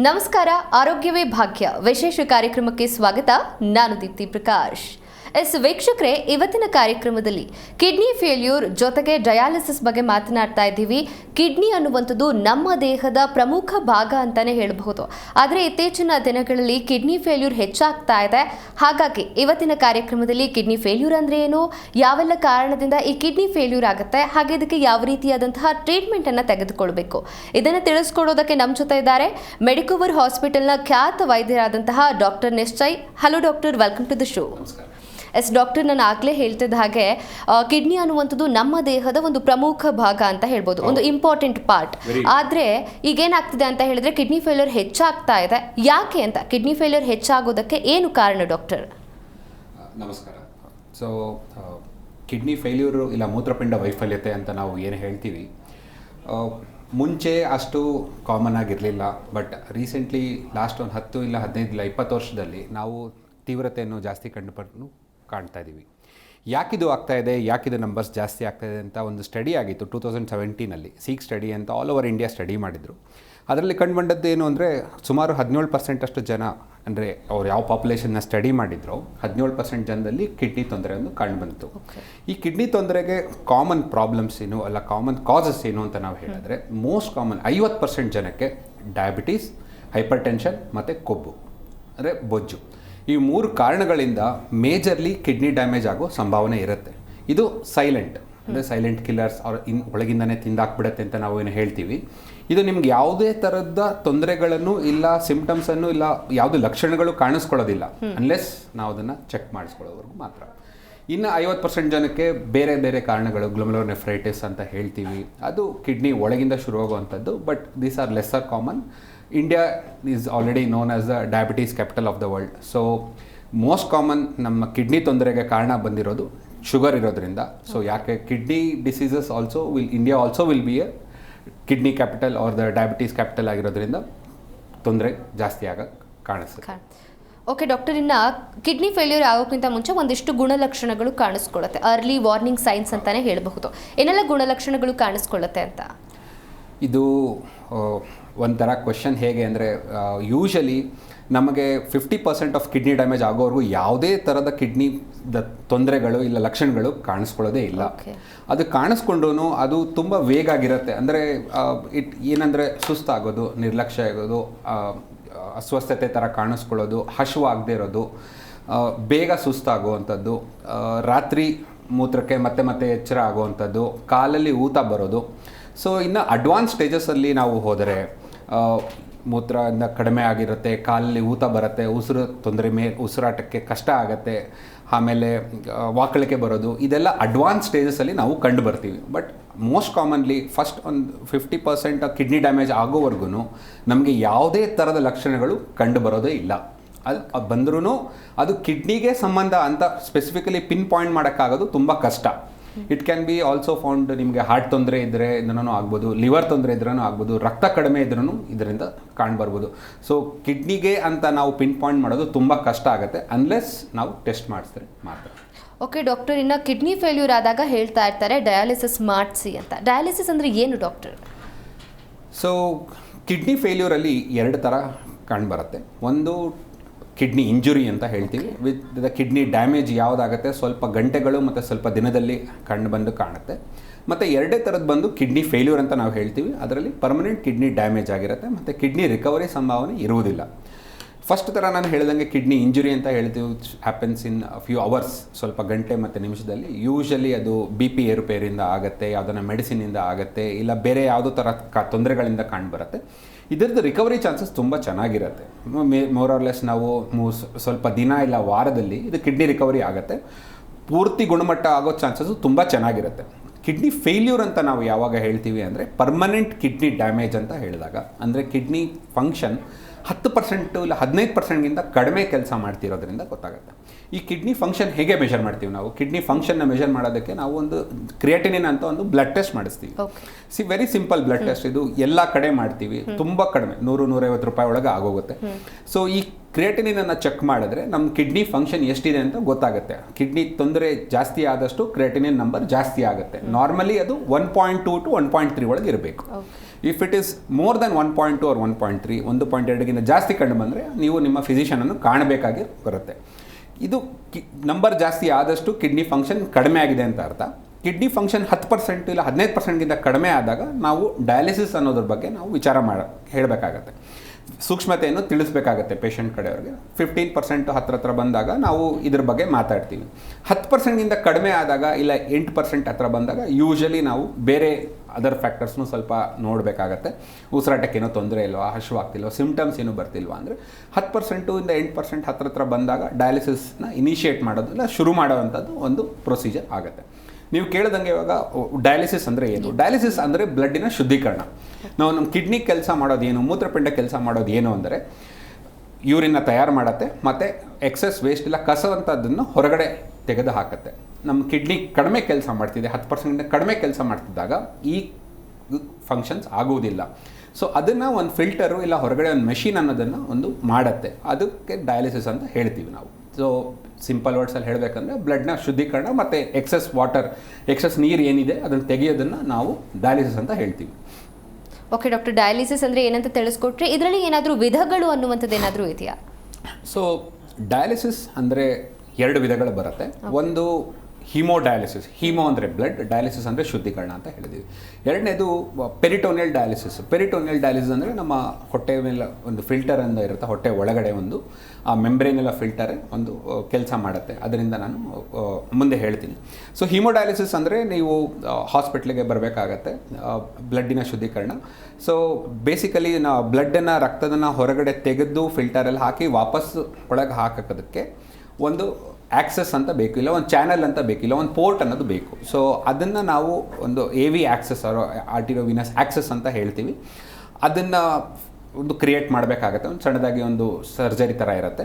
ನಮಸ್ಕಾರ ಆರೋಗ್ಯವೇ ಭಾಗ್ಯ. ವಿಶೇಷ ಕಾರ್ಯಕ್ರಮಕ್ಕೆ ಸ್ವಾಗತ. ನಾನು ದೀಪ್ತಿ ಪ್ರಕಾಶ್. ಎಸ್ ವೀಕ್ಷಕರೇ, ಇವತ್ತಿನ ಕಾರ್ಯಕ್ರಮದಲ್ಲಿ ಕಿಡ್ನಿ ಫೇಲ್ಯೂರ್ ಜೊತೆಗೆ ಡಯಾಲಿಸಿಸ್ ಬಗ್ಗೆ ಮಾತನಾಡ್ತಾ ಇದ್ದೀವಿ. ಕಿಡ್ನಿ ಅನ್ನುವಂಥದ್ದು ನಮ್ಮ ದೇಹದ ಪ್ರಮುಖ ಭಾಗ ಅಂತಾನೆ ಹೇಳಬಹುದು. ಆದರೆ ಇತ್ತೀಚಿನ ದಿನಗಳಲ್ಲಿ ಕಿಡ್ನಿ ಫೇಲ್ಯೂರ್ ಹೆಚ್ಚಾಗ್ತಾ ಇದೆ. ಹಾಗಾಗಿ ಇವತ್ತಿನ ಕಾರ್ಯಕ್ರಮದಲ್ಲಿ ಕಿಡ್ನಿ ಫೇಲ್ಯೂರ್ ಅಂದ್ರೆ ಏನು, ಯಾವೆಲ್ಲ ಕಾರಣದಿಂದ ಈ ಕಿಡ್ನಿ ಫೇಲ್ಯೂರ್ ಆಗುತ್ತೆ, ಹಾಗೆ ಇದಕ್ಕೆ ಯಾವ ರೀತಿಯಾದಂತಹ ಟ್ರೀಟ್ಮೆಂಟ್ ಅನ್ನ ತೆಗೆದುಕೊಳ್ಬೇಕು. ಇದನ್ನು ತಿಳಿಸ್ಕೊಡೋದಕ್ಕೆ ನಮ್ಮ ಜೊತೆ ಇದ್ದಾರೆ ಮೆಡಿಕೋವರ್ ಹಾಸ್ಪಿಟಲ್ನ ಖ್ಯಾತ ವೈದ್ಯರಾದಂತಹ doctor Nishchay. Hello doctor welcome to the show yes doctor ನಾನು ಆಗಲೇ ಹೇಳ್ತಿದ್ದ ಹಾಗೆ ಕಿಡ್ನಿ ಅನ್ನುವಂಥದ್ದು ನಮ್ಮ ದೇಹದ ಒಂದು ಪ್ರಮುಖ ಭಾಗ ಅಂತ ಹೇಳ್ಬೋದು ಒಂದು ಇಂಪಾರ್ಟೆಂಟ್ ಪಾರ್ಟ್ ಆದರೆ ಈಗೇನಾಗ್ತಿದೆ ಅಂತ ಹೇಳಿದ್ರೆ ಕಿಡ್ನಿ ಫೇಲ್ಯೂರ್ ಹೆಚ್ಚಾಗ್ತಾ ಇದೆ. ಯಾಕೆ ಅಂತ? ಕಿಡ್ನಿ ಫೇಲ್ಯೂರ್ ಹೆಚ್ಚಾಗೋದಕ್ಕೆ ಏನು ಕಾರಣ ಡಾಕ್ಟರ್? ನಮಸ್ಕಾರ. ಸೊ ಕಿಡ್ನಿ ಫೇಲ್ಯೂರು ಇಲ್ಲ ಮೂತ್ರಪಿಂಡ ವೈಫಲ್ಯತೆ ಅಂತ ನಾವು ಏನು ಹೇಳ್ತೀವಿ ಮುಂಚೆ ಅಷ್ಟು ಕಾಮನ್ ಆಗಿರಲಿಲ್ಲ ಬಟ್ ರೀಸೆಂಟ್ಲಿ ಲಾಸ್ಟ್ ಒಂದು ಹತ್ತು ಇಲ್ಲ ಹದಿನೈದು ಇಲ್ಲ ಇಪ್ಪತ್ತು ವರ್ಷದಲ್ಲಿ ನಾವು ತೀವ್ರತೆಯನ್ನು ಜಾಸ್ತಿ ಕಂಡುಪಟ್ಟು ಕಾಣ್ತಾ ಇದ್ದೀವಿ ಯಾಕಿದು ಆಗ್ತಾ ಇದೆ, ಯಾಕಿದು ನಂಬರ್ಸ್ ಜಾಸ್ತಿ ಆಗ್ತಾ ಇದೆ ಅಂತ ಒಂದು ಸ್ಟಡಿ ಆಗಿತ್ತು ಟೂ ತೌಸಂಡ್ ಸೆವೆಂಟೀನಲ್ಲಿ ಸೀಕ್ ಸ್ಟಡಿ ಅಂತ ಆಲ್ ಓವರ್ ಇಂಡಿಯಾ ಸ್ಟಡಿ ಮಾಡಿದರು. ಅದರಲ್ಲಿ ಕಂಡುಬಂದದ್ದು ಏನು ಅಂದರೆ ಸುಮಾರು ಹದಿನೇಳು ಪರ್ಸೆಂಟ್ ಅಷ್ಟು ಜನ ಅಂದರೆ ಅವ್ರು ಯಾವ ಪಾಪ್ಯುಲೇಷನ್ನ ಸ್ಟಡಿ ಮಾಡಿದ್ರು ಹದಿನೇಳು ಪರ್ಸೆಂಟ್ ಜನದಲ್ಲಿ ಕಿಡ್ನಿ ತೊಂದರೆ ಒಂದು ಕಂಡುಬಂತು ಈ ಕಿಡ್ನಿ ತೊಂದರೆಗೆ ಕಾಮನ್ ಪ್ರಾಬ್ಲಮ್ಸ್ ಏನು, ಅಲ್ಲ ಕಾಮನ್ ಕಾಸಸ್ ಏನು ಅಂತ ನಾವು ಹೇಳಿದ್ರೆ ಮೋಸ್ಟ್ ಕಾಮನ್ ಐವತ್ತು ಪರ್ಸೆಂಟ್ ಜನಕ್ಕೆ ಡಯಾಬಿಟೀಸ್ ಹೈಪರ್ ಟೆನ್ಷನ್ ಮತ್ತು ಕೊಬ್ಬು. ಅಂದರೆ ಬೊಜ್ಜು. ಈ ಮೂರು ಕಾರಣಗಳಿಂದ ಮೇಜರ್ಲಿ ಕಿಡ್ನಿ ಡ್ಯಾಮೇಜ್ ಆಗೋ ಸಂಭಾವನೆ ಇರುತ್ತೆ. ಇದು ಸೈಲೆಂಟ್ ಅಂದರೆ ಸೈಲೆಂಟ್ ಕಿಲ್ಲರ್ಸ್ ಅವ್ರ ಇನ್ ಒಳಗಿಂದನೇ ತಿಂದಾಕ್ಬಿಡತ್ತೆ ಅಂತ ನಾವು ಏನು ಹೇಳ್ತೀವಿ. ಇದು ನಿಮ್ಗೆ ಯಾವುದೇ ಥರದ ತೊಂದರೆಗಳನ್ನು ಇಲ್ಲ ಸಿಂಪ್ಟಮ್ಸನ್ನು ಇಲ್ಲ ಯಾವುದೇ ಲಕ್ಷಣಗಳು ಕಾಣಿಸ್ಕೊಳ್ಳೋದಿಲ್ಲ. ಅನ್ಲೆಸ್ ನಾವು ಅದನ್ನು ಚೆಕ್ ಮಾಡಿಸ್ಕೊಳ್ಳೋವರೆಗೂ ಮಾತ್ರ. ಇನ್ನು ಐವತ್ತು ಪರ್ಸೆಂಟ್ ಜನಕ್ಕೆ ಬೇರೆ ಬೇರೆ ಕಾರಣಗಳು ಗ್ಲೋಮಲೋ ನೆಫ್ರೈಟಿಸ್ ಅಂತ ಹೇಳ್ತೀವಿ. ಅದು ಕಿಡ್ನಿ ಒಳಗಿಂದ ಶುರುವಾಗುವಂಥದ್ದು but these are lesser common India is already known as the diabetes capital of the world so most common ನಮ್ಮ ಕಿಡ್ನಿ ತೊಂದರೆಗೆ ಕಾರಣ ಬಂದಿರೋದು ಶುಗರ್ ಇರೋದ್ರಿಂದ. ಸೊ ಯಾಕೆ? Kidney diseases also will India also will be a kidney capital or the diabetes capital ಆಗಿರೋದ್ರಿಂದ ತೊಂದರೆ ಜಾಸ್ತಿ ಆಗಕ್ಕೆ ಕಾಣಿಸುತ್ತೆ. ಓಕೆ ಡಾಕ್ಟರ್ ಇನ್ನು ಕಿಡ್ನಿ ಫೇಲ್ಯೂರ್ ಆಗೋಕ್ಕಿಂತ ಮುಂಚೆ ಒಂದಿಷ್ಟು ಗುಣಲಕ್ಷಣಗಳು ಕಾಣಿಸ್ಕೊಳ್ಳುತ್ತೆ. ಅರ್ಲಿ ವಾರ್ನಿಂಗ್ ಸೈನ್ಸ್ ಅಂತಲೇ ಹೇಳಬಹುದು. ಏನೆಲ್ಲ ಗುಣಲಕ್ಷಣಗಳು ಕಾಣಿಸ್ಕೊಳ್ಳುತ್ತೆ ಅಂತ? ಇದು ಒಂಥರ ಕ್ವೆಶನ್ ಹೇಗೆ ಅಂದರೆ ಯೂಶಲಿ ನಮಗೆ fifty percent of kidney damage ಆಗೋವರೆಗೂ ಯಾವುದೇ ಥರದ ಕಿಡ್ನಿ ದ ತೊಂದರೆಗಳು ಇಲ್ಲ ಲಕ್ಷಣಗಳು ಕಾಣಿಸ್ಕೊಳ್ಳೋದೇ ಇಲ್ಲ. ಅದು ಕಾಣಿಸ್ಕೊಂಡ್ರೂ ಅದು ತುಂಬ ವೇಗ ಆಗಿರುತ್ತೆ. ಅಂದರೆ ಇಟ್ ಏನಂದರೆ ಸುಸ್ತಾಗೋದು ನಿರ್ಲಕ್ಷ್ಯ ಆಗೋದು ಅಸ್ವಸ್ಥತೆ ಥರ ಕಾಣಿಸ್ಕೊಳ್ಳೋದು ಹಶುವಾಗದೆ ಇರೋದು ಬೇಗ ಸುಸ್ತಾಗುವಂಥದ್ದು ರಾತ್ರಿ ಮೂತ್ರಕ್ಕೆ ಮತ್ತೆ ಮತ್ತೆ ಎಚ್ಚರ ಆಗುವಂಥದ್ದು ಕಾಲಲ್ಲಿ ಊತ ಬರೋದು. ಸೊ ಇನ್ನು ಅಡ್ವಾನ್ಸ್ ಸ್ಟೇಜಸಲ್ಲಿ ನಾವು ಹೋದರೆ ಆ, ಮೂತ್ರದಿಂದ ಕಡಿಮೆ ಆಗಿರುತ್ತೆ ಕಾಲಲ್ಲಿ ಊತ ಬರುತ್ತೆ ಉಸಿರು ತೊಂದರೆ ಮೇ ಉಸಿರಾಟಕ್ಕೆ ಕಷ್ಟ ಆಗುತ್ತೆ ಆಮೇಲೆ ವಾಕಳಿಕೆ ಬರೋದು ಇದೆಲ್ಲ ಅಡ್ವಾನ್ಸ್ ಸ್ಟೇಜಸಲ್ಲಿ ನಾವು ಕಂಡು ಬರ್ತೀವಿ. ಬಟ್ ಮೋಸ್ಟ್ ಕಾಮನ್ಲಿ ಫಸ್ಟ್ ಒಂದು ಫಿಫ್ಟಿ ಪರ್ಸೆಂಟ್ ಕಿಡ್ನಿ ಡ್ಯಾಮೇಜ್ ಆಗೋವರೆಗೂ ನಮಗೆ ಯಾವುದೇ ಥರದ ಲಕ್ಷಣಗಳು ಕಂಡು ಬರೋದೇ ಇಲ್ಲ. ಅದು ಬಂದ್ರೂ ಅದು ಕಿಡ್ನಿಗೆ ಸಂಬಂಧ ಅಂತ ಸ್ಪೆಸಿಫಿಕಲಿ ಪಿನ್ ಪಾಯಿಂಟ್ ಮಾಡೋಕ್ಕಾಗೋದು ತುಂಬ ಕಷ್ಟ. It can be also found ನಿಮಗೆ ಹಾರ್ಟ್ ತೊಂದರೆ ಇದ್ದರೆ ಇದನ್ನೂ ಆಗ್ಬೋದು ಲಿವರ್ ತೊಂದರೆ ಇದ್ರೂ ಆಗ್ಬೋದು ರಕ್ತ ಕಡಿಮೆ ಇದ್ರೂ ಇದರಿಂದ ಕಾಣ್ಬರ್ಬೋದು. ಸೊ ಕಿಡ್ನಿಗೆ ಅಂತ ನಾವು ಪಿನ್ ಪಾಯಿಂಟ್ ಮಾಡೋದು ತುಂಬ ಕಷ್ಟ ಆಗುತ್ತೆ ಅನ್ಲೆಸ್ ನಾವು ಟೆಸ್ಟ್ ಮಾಡಿಸಿದ್ರೆ ಮಾತ್ರ. ಓಕೆ ಡಾಕ್ಟರ್ ಇನ್ನು ಕಿಡ್ನಿ ಫೇಲ್ಯೂರ್ ಆದಾಗ ಹೇಳ್ತಾ ಇರ್ತಾರೆ ಡಯಾಲಿಸಿಸ್ ಮಾಡಿಸಿ ಅಂತ. ಡಯಾಲಿಸಿಸ್ ಅಂದರೆ ಏನು ಡಾಕ್ಟರ್ ಸೊ ಕಿಡ್ನಿ ಫೇಲ್ಯೂರಲ್ಲಿ ಎರಡು ಥರ ಕಂಡುಬರುತ್ತೆ ಒಂದು ಕಿಡ್ನಿ ಇಂಜುರಿ ಅಂತ ಹೇಳ್ತೀವಿ. ವಿತ್ ದ ಕಿಡ್ನಿ ಡ್ಯಾಮೇಜ್ ಯಾವುದಾಗುತ್ತೆ? ಸ್ವಲ್ಪ ಗಂಟೆಗಳು ಮತ್ತು ಸ್ವಲ್ಪ ದಿನದಲ್ಲಿ ಕಂಡು ಬಂದು ಕಾಣುತ್ತೆ. ಮತ್ತು ಎರಡೇ ಥರದ್ದು ಬಂದು ಕಿಡ್ನಿ ಫೇಲ್ಯೂರ್ ಅಂತ ನಾವು ಹೇಳ್ತೀವಿ. ಅದರಲ್ಲಿ ಪರ್ಮನೆಂಟ್ ಕಿಡ್ನಿ ಡ್ಯಾಮೇಜ್ ಆಗಿರುತ್ತೆ ಮತ್ತು ಕಿಡ್ನಿ ರಿಕವರಿ ಸಂಭಾವನೆ ಇರುವುದಿಲ್ಲ. ಫಸ್ಟ್ ಥರ ನಾನು ಹೇಳ್ದಂಗೆ ಕಿಡ್ನಿ ಇಂಜುರಿ ಅಂತ ಹೇಳ್ತೀವಿ ಹ್ಯಾಪನ್ಸ್ ಇನ್ ಫ್ಯೂ ಅವರ್ಸ್ ಸ್ವಲ್ಪ ಗಂಟೆ ಮತ್ತು ನಿಮಿಷದಲ್ಲಿ. ಯೂಶಲಿ ಅದು ಬಿ ಪಿ ಏರುಪೇರಿಂದ ಆಗುತ್ತೆ ಯಾವುದನ್ನು ಮೆಡಿಸಿನಿಂದ ಆಗುತ್ತೆ ಇಲ್ಲ ಬೇರೆ ಯಾವುದೋ ಥರ ಕ ತೊಂದರೆಗಳಿಂದ ಕಾಣ್ಬರುತ್ತೆ. ಇದರದ್ದು ರಿಕವರಿ ಚಾನ್ಸಸ್ ತುಂಬ ಚೆನ್ನಾಗಿರುತ್ತೆ. ಮೋರ್ ಆರ್ ಲೆಸ್ ನಾವು ಸ್ವಲ್ಪ ದಿನ ಇಲ್ಲ ವಾರದಲ್ಲಿ ಇದು ಕಿಡ್ನಿ ರಿಕವರಿ ಆಗುತ್ತೆ. ಪೂರ್ತಿ ಗುಣಮಟ್ಟ ಆಗೋ ಚಾನ್ಸಸ್ಸು ತುಂಬ ಚೆನ್ನಾಗಿರುತ್ತೆ. ಕಿಡ್ನಿ ಫೇಲ್ಯೂರ್ ಅಂತ ನಾವು ಯಾವಾಗ ಹೇಳ್ತೀವಿ ಅಂದರೆ ಪರ್ಮನೆಂಟ್ ಕಿಡ್ನಿ ಡ್ಯಾಮೇಜ್ ಅಂತ ಹೇಳಿದಾಗ. ಅಂದರೆ ಕಿಡ್ನಿ ಫಂಕ್ಷನ್ ಹತ್ತು ಪರ್ಸೆಂಟು ಇಲ್ಲ ಹದಿನೈದು ಪರ್ಸೆಂಟ್ಗಿಂತ ಕಡಿಮೆ ಕೆಲಸ ಮಾಡ್ತಿರೋದ್ರಿಂದ ಗೊತ್ತಾಗುತ್ತೆ. ಈ ಕಿಡ್ನಿ ಫಂಕ್ಷನ್ ಹೇಗೆ ಮೆಷರ್ ಮಾಡ್ತೀವಿ ನಾವು? ಕಿಡ್ನಿ ಫಂಕ್ಷನ್ನ ಮೆಷರ್ ಮಾಡೋದಕ್ಕೆ ನಾವು ಒಂದು ಕ್ರಿಯೇಟಿನಿನ್ ಅಂತ ಒಂದು ಬ್ಲಡ್ ಟೆಸ್ಟ್ ಮಾಡಿಸ್ತೀವಿ. See very simple blood test ಇದು ಎಲ್ಲ ಕಡೆ ಮಾಡ್ತೀವಿ. ತುಂಬ ಕಡಿಮೆ. ನೂರು ನೂರೈವತ್ತು ರೂಪಾಯಿ ಒಳಗೆ ಆಗೋಗುತ್ತೆ. ಸೊ ಈ ಕ್ರಿಯೇಟಿನಿನನ್ನು ಚೆಕ್ ಮಾಡಿದ್ರೆ ನಮ್ಮ ಕಿಡ್ನಿ ಫಂಕ್ಷನ್ ಎಷ್ಟಿದೆ ಅಂತ ಗೊತ್ತಾಗುತ್ತೆ. ಕಿಡ್ನಿ ತೊಂದರೆ ಜಾಸ್ತಿ ಆದಷ್ಟು ಕ್ರಿಯೇಟಿನಿನ್ ನಂಬರ್ ಜಾಸ್ತಿ ಆಗುತ್ತೆ. ನಾರ್ಮಲಿ ಅದು one point two to one point three ಒಳಗೆ ಇರಬೇಕು. If it is more than one point two or one point three ಒಂದು ಪಾಯಿಂಟ್ ಎರಡಿಗಿಂತ ಜಾಸ್ತಿ ಕಂಡು ಬಂದರೆ ನೀವು ನಿಮ್ಮ ಫಿಸಿಷಿಯನನ್ನು ಕಾಣಬೇಕಾಗಿ ಬರುತ್ತೆ. ಇದು ಕಿ ನಂಬರ್ ಜಾಸ್ತಿ ಆದಷ್ಟು ಕಿಡ್ನಿ ಫಂಕ್ಷನ್ ಕಡಿಮೆ ಆಗಿದೆ ಅಂತ ಅರ್ಥ. ಕಿಡ್ನಿ ಫಂಕ್ಷನ್ ಹತ್ತು ಪರ್ಸೆಂಟ್ ಇಲ್ಲ ಹದಿನೈದು ಪರ್ಸೆಂಟ್ಗಿಂತ ಕಡಿಮೆ ಆದಾಗ ನಾವು ಡಯಾಲಿಸಿಸ್ ಅನ್ನೋದ್ರ ಬಗ್ಗೆ ನಾವು ವಿಚಾರ ಮಾಡ, ಹೇಳಬೇಕಾಗತ್ತೆ. ಸೂಕ್ಷ್ಮತೆಯನ್ನು ತಿಳಿಸ್ಬೇಕಾಗತ್ತೆ ಪೇಷಂಟ್ ಕಡೆಯವ್ರಿಗೆ. ಫಿಫ್ಟೀನ್ ಪರ್ಸೆಂಟ್ ಹತ್ರ ಹತ್ರ ಬಂದಾಗ ನಾವು ಇದ್ರ ಬಗ್ಗೆ ಮಾತಾಡ್ತೀವಿ. ಹತ್ತು ಪರ್ಸೆಂಟ್ಗಿಂತ ಕಡಿಮೆ ಆದಾಗ ಇಲ್ಲ ಎಂಟು ಪರ್ಸೆಂಟ್ ಹತ್ರ ಬಂದಾಗ ಯೂಶಲಿ ನಾವು ಬೇರೆ ಅದರ್ ಫ್ಯಾಕ್ಟರ್ಸ್ನು ಸ್ವಲ್ಪ ನೋಡಬೇಕಾಗತ್ತೆ. ಉಸಿರಾಟಕ್ಕೇನೋ ತೊಂದರೆ ಇಲ್ವಾ? ಹಶ್ವಾಗ್ತಿಲ್ವಾ? ಸಿಮ್ಟಮ್ಸ್ ಏನೂ ಬರ್ತಿಲ್ವಾ ಅಂದರೆ ಹತ್ತು ಪರ್ಸೆಂಟು ಇಂದ ಎಂಟು ಪರ್ಸೆಂಟ್ ಹತ್ರ ಹತ್ರ ಬಂದಾಗ ಡಯಾಲಿಸಿಸ್ನ ಇನಿಷಿಯೇಟ್ ಮಾಡೋದು ಇಲ್ಲ ಶುರು ಮಾಡೋವಂಥದ್ದು ಒಂದು ಪ್ರೊಸೀಜರ್ ಆಗುತ್ತೆ. ನೀವು ಕೇಳಿದಂಗೆ ಇವಾಗ ಡಯಾಲಿಸಿಸ್ ಅಂದರೆ ಏನು? ಡಯಾಲಿಸಿಸ್ ಅಂದರೆ ಬ್ಲಡ್ಡಿನ ಶುದ್ಧೀಕರಣ. ನಾವು ನಮ್ಮ ಕಿಡ್ನಿ ಕೆಲಸ ಮಾಡೋದು ಏನು ಮೂತ್ರಪಿಂಡ ಕೆಲಸ ಮಾಡೋದು ಏನು ಅಂದರೆ ಯೂರಿನ ತಯಾರು ಮಾಡುತ್ತೆ ಮತ್ತು ಎಕ್ಸಸ್ ವೇಸ್ಟ್ ಇಲ್ಲ ಕಸವಂಥದ್ದನ್ನು ಹೊರಗಡೆ ತೆಗೆದು ಹಾಕುತ್ತೆ ನಮ್ಮ ಕಿಡ್ನಿ ಕಡಿಮೆ ಕೆಲಸ ಮಾಡ್ತಿದೆ ಹತ್ತು ಪರ್ಸೆಂಟ್ ಕಡಿಮೆ ಕೆಲಸ ಮಾಡ್ತಿದ್ದಾಗ ಈ ಫಂಕ್ಷನ್ಸ್ ಆಗುವುದಿಲ್ಲ. ಸೊ ಅದನ್ನು ಒಂದು ಫಿಲ್ಟರು ಇಲ್ಲ ಹೊರಗಡೆ ಒಂದು ಮೆಷಿನ್ ಅನ್ನೋದನ್ನು ಒಂದು ಮಾಡುತ್ತೆ. ಅದಕ್ಕೆ ಡಯಾಲಿಸಿಸ್ ಅಂತ ಹೇಳ್ತೀವಿ ನಾವು. ಸೊ ಸಿಂಪಲ್ ವರ್ಡ್ಸಲ್ಲಿ ಹೇಳಬೇಕಂದ್ರೆ ಬ್ಲಡ್ನ ಶುದ್ಧೀಕರಣ ಮತ್ತು ಎಕ್ಸಸ್ ವಾಟರ್ ಎಕ್ಸಸ್ ನೀರು ಏನಿದೆ ಅದನ್ನು ತೆಗೆಯೋದನ್ನು ನಾವು ಡಯಾಲಿಸಿಸ್ ಅಂತ ಹೇಳ್ತೀವಿ. ಓಕೆ ಡಾಕ್ಟರ್ ಡಯಾಲಿಸಿಸ್ ಅಂದರೆ ಏನಂತ ತಿಳಿಸ್ಕೊಟ್ರೆ? ಇದರಲ್ಲಿ ಏನಾದರೂ ವಿಧಗಳು ಅನ್ನುವಂಥದ್ದು ಏನಾದರೂ ಇದೆಯಾ? ಸೊ ಡಯಾಲಿಸಿಸ್ ಅಂದರೆ ಎರಡು ವಿಧಗಳು ಬರುತ್ತೆ. ಒಂದು ಹಿಮೋ ಡಯಾಲಿಸಿಸ್ ಹಿಮೋ ಅಂದರೆ ಬ್ಲಡ್, ಡಯಾಲಿಸಿಸ್ ಅಂದರೆ ಶುದ್ಧೀಕರಣ ಅಂತ ಹೇಳಿದ್ದೀವಿ ಎರಡನೇದು ಪೆರಿಟೋನಿಯಲ್ ಡಯಾಲಿಸಿಸ್. ಪೆರಿಟೋನಿಯಲ್ ಡಯಾಲಿಸಿಸ್ ಅಂದರೆ ನಮ್ಮ ಹೊಟ್ಟೆ ಮೇಲೆ ಒಂದು ಫಿಲ್ಟರ್ ಅಂತ ಇರುತ್ತೆ, ಹೊಟ್ಟೆ ಒಳಗಡೆ ಒಂದು. ಆ ಮೆಂಬ್ರೇನ್ ಎಲ್ಲ ಫಿಲ್ಟರ್, ಒಂದು ಕೆಲಸ ಮಾಡುತ್ತೆ. ಅದರಿಂದ ನಾನು ಮುಂದೆ ಹೇಳ್ತೀನಿ. ಸೊ, ಹಿಮೋಡಯಾಲಿಸಿಸ್ ಅಂದರೆ ನೀವು ಹಾಸ್ಪಿಟ್ಲಿಗೆ ಬರಬೇಕಾಗತ್ತೆ ಬ್ಲಡ್ಡಿನ ಶುದ್ಧೀಕರಣ. ಸೊ, ಬೇಸಿಕಲಿ ನಾ, ಬ್ಲಡ್ಡನ್ನು, ರಕ್ತದನ್ನು ಹೊರಗಡೆ ತೆಗೆದು ಫಿಲ್ಟರಲ್ಲಿ ಹಾಕಿ ವಾಪಸ್ ಒಳಗೆ ಹಾಕೋದಕ್ಕೆ ಒಂದು ಆಕ್ಸೆಸ್ ಅಂತ ಬೇಕು, ಇಲ್ಲ ಒಂದು ಚಾನಲ್ ಅಂತ ಬೇಕು, ಇಲ್ಲ ಒಂದು ಪೋರ್ಟ್ ಅನ್ನೋದು ಬೇಕು. ಸೊ ಅದನ್ನು ನಾವು ಒಂದು A V access arteriovenous access ಅಂತ ಹೇಳ್ತೀವಿ. ಅದನ್ನು ಒಂದು ಕ್ರಿಯೇಟ್ ಮಾಡಬೇಕಾಗತ್ತೆ. ಒಂದು ಸಣ್ಣದಾಗಿ ಒಂದು ಸರ್ಜರಿ ಥರ ಇರುತ್ತೆ.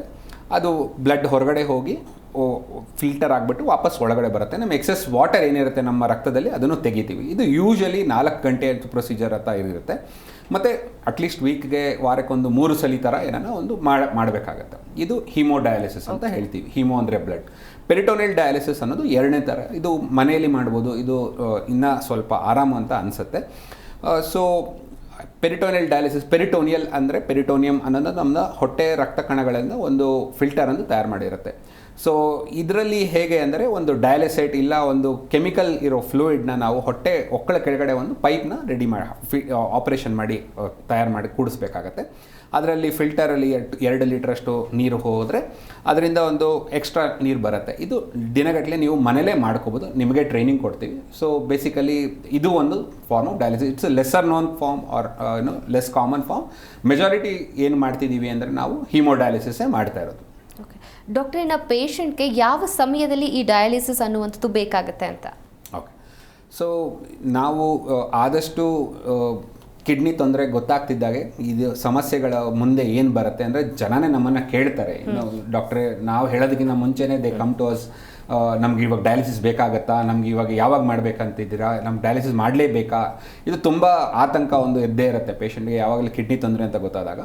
ಅದು ಬ್ಲಡ್ ಹೊರಗಡೆ ಹೋಗಿ ಫಿಲ್ಟರ್ ಆಗಿಬಿಟ್ಟು ವಾಪಸ್ ಒಳಗಡೆ ಬರುತ್ತೆ. ನಮ್ಮ ಎಕ್ಸೆಸ್ ವಾಟರ್ ಏನಿರುತ್ತೆ ನಮ್ಮ ರಕ್ತದಲ್ಲಿ ಅದನ್ನು ತೆಗಿತೀವಿ. ಇದು ಯೂಶಲಿ ನಾಲ್ಕು ಗಂಟೆ ಪ್ರೊಸೀಜರ್ ಅಂತ ಇರುತ್ತೆ. ಮತ್ತು ಅಟ್ಲೀಸ್ಟ್ ವೀಕ್ಗೆ ವಾರಕ್ಕೊಂದು ಮೂರು ಸಲ ಥರ ಏನನ್ನ ಒಂದು ಮಾಡ ಮಾಡಬೇಕಾಗತ್ತೆ. ಇದು ಹಿಮೋ ಡಯಾಲಿಸಿಸ್ ಅಂತ ಹೇಳ್ತೀವಿ. ಹಿಮೋ ಅಂದರೆ ಬ್ಲಡ್ ಪೆರಿಟೋನಿಯಲ್ ಡಯಾಲಿಸಿಸ್ ಅನ್ನೋದು ಎರಡನೇ ಥರ ಇದು ಮನೆಯಲ್ಲಿ ಮಾಡ್ಬೋದು. ಇದು ಇನ್ನೂ ಸ್ವಲ್ಪ ಆರಾಮ ಅಂತ ಅನಿಸುತ್ತೆ. ಸೊ ಪೆರಿಟೋನಿಯಲ್ ಡಯಾಲಿಸಿಸ್ ಪೆರಿಟೋನಿಯಲ್ ಅಂದರೆ ಪೆರಿಟೋನಿಯಂ ಅನ್ನೋದು ನಮ್ಮ ಹೊಟ್ಟೆ ರಕ್ತ ಕಣಗಳಿಂದ ಒಂದು ಫಿಲ್ಟರ್ ಅನ್ನು ತಯಾರು ಮಾಡಿರುತ್ತೆ. ಸೊ ಇದರಲ್ಲಿ ಹೇಗೆ ಅಂದರೆ ಒಂದು ಡಯಾಲಿಸೈಟ್ ಇಲ್ಲ, ಒಂದು ಕೆಮಿಕಲ್ ಇರೋ ಫ್ಲೂಯಿಡ್ನ ನಾವು ಹೊಟ್ಟೆ, ಒಕ್ಕಳ ಕೆಳಗಡೆ ಒಂದು ಪೈಪ್ನ ರೆಡಿ ಮಾಡಿ ಆಪರೇಷನ್ ಮಾಡಿ ತಯಾರು ಮಾಡಿ ಕೂಡಿಸ್ಬೇಕಾಗತ್ತೆ. ಅದರಲ್ಲಿ ಫಿಲ್ಟರಲ್ಲಿ ಎರಡು ಲೀಟ್ರಷ್ಟು ನೀರು ಹೋದರೆ ಅದರಿಂದ ಒಂದು ಎಕ್ಸ್ಟ್ರಾ ನೀರು ಬರುತ್ತೆ. ಇದು ದಿನಗಟ್ಟಲೆ ನೀವು ಮನೇಲೇ ಮಾಡ್ಕೋಬೋದು, ನಿಮಗೆ ಟ್ರೈನಿಂಗ್ ಕೊಡ್ತೀವಿ. ಸೊ ಬೇಸಿಕಲಿ ಇದು ಒಂದು form of dialysis it's lesser known form or ಏನು ಲೆಸ್ ಕಾಮನ್ ಫಾರ್ಮ್ ಮೆಜಾರಿಟಿ ಏನು ಮಾಡ್ತಿದ್ದೀವಿ ಅಂದರೆ ನಾವು ಹಿಮೋಡಯಾಲಿಸಿಸೇ ಮಾಡ್ತಾ ಇರೋದು. ಓಕೆ ಡಾಕ್ಟರ್ ಇನ್ನು ಪೇಷಂಟ್ಗೆ ಯಾವ ಸಮಯದಲ್ಲಿ ಈ ಡಯಾಲಿಸಿಸ್ ಅನ್ನುವಂಥದ್ದು ಬೇಕಾಗುತ್ತೆ ಅಂತ? ಓಕೆ ಸೊ ನಾವು ಆದಷ್ಟು ಕಿಡ್ನಿ ತೊಂದರೆ ಗೊತ್ತಾಗ್ತಿದ್ದಾಗೆ ಇದು ಸಮಸ್ಯೆಗಳ ಮುಂದೆ ಏನು ಬರುತ್ತೆ ಅಂದರೆ ಜನನೇ ನಮ್ಮನ್ನು ಕೇಳ್ತಾರೆ. ಡಾಕ್ಟ್ರೇ ನಾವು ಹೇಳೋದಕ್ಕಿಂತ ಮುಂಚೆನೇ ದೇ ಕಮ್ ಟು ಅಸ್ ನಮ್ಗೆ ಇವಾಗ ಡಯಾಲಿಸಿಸ್ ಬೇಕಾಗತ್ತಾ? ನಮ್ಗೆ ಇವಾಗ ಯಾವಾಗ ಮಾಡಬೇಕಂತಿದ್ದೀರಾ? ನಮ್ಗೆ ಡಯಾಲಿಸಿಸ್ ಮಾಡಲೇಬೇಕಾ? ಇದು ತುಂಬ ಆತಂಕ ಒಂದು ಇದ್ದೇ ಇರುತ್ತೆ. ಪೇಷಂಟ್ಗೆ ಯಾವಾಗಲೂ ಕಿಡ್ನಿ ತೊಂದರೆ ಅಂತ ಗೊತ್ತಾದಾಗ.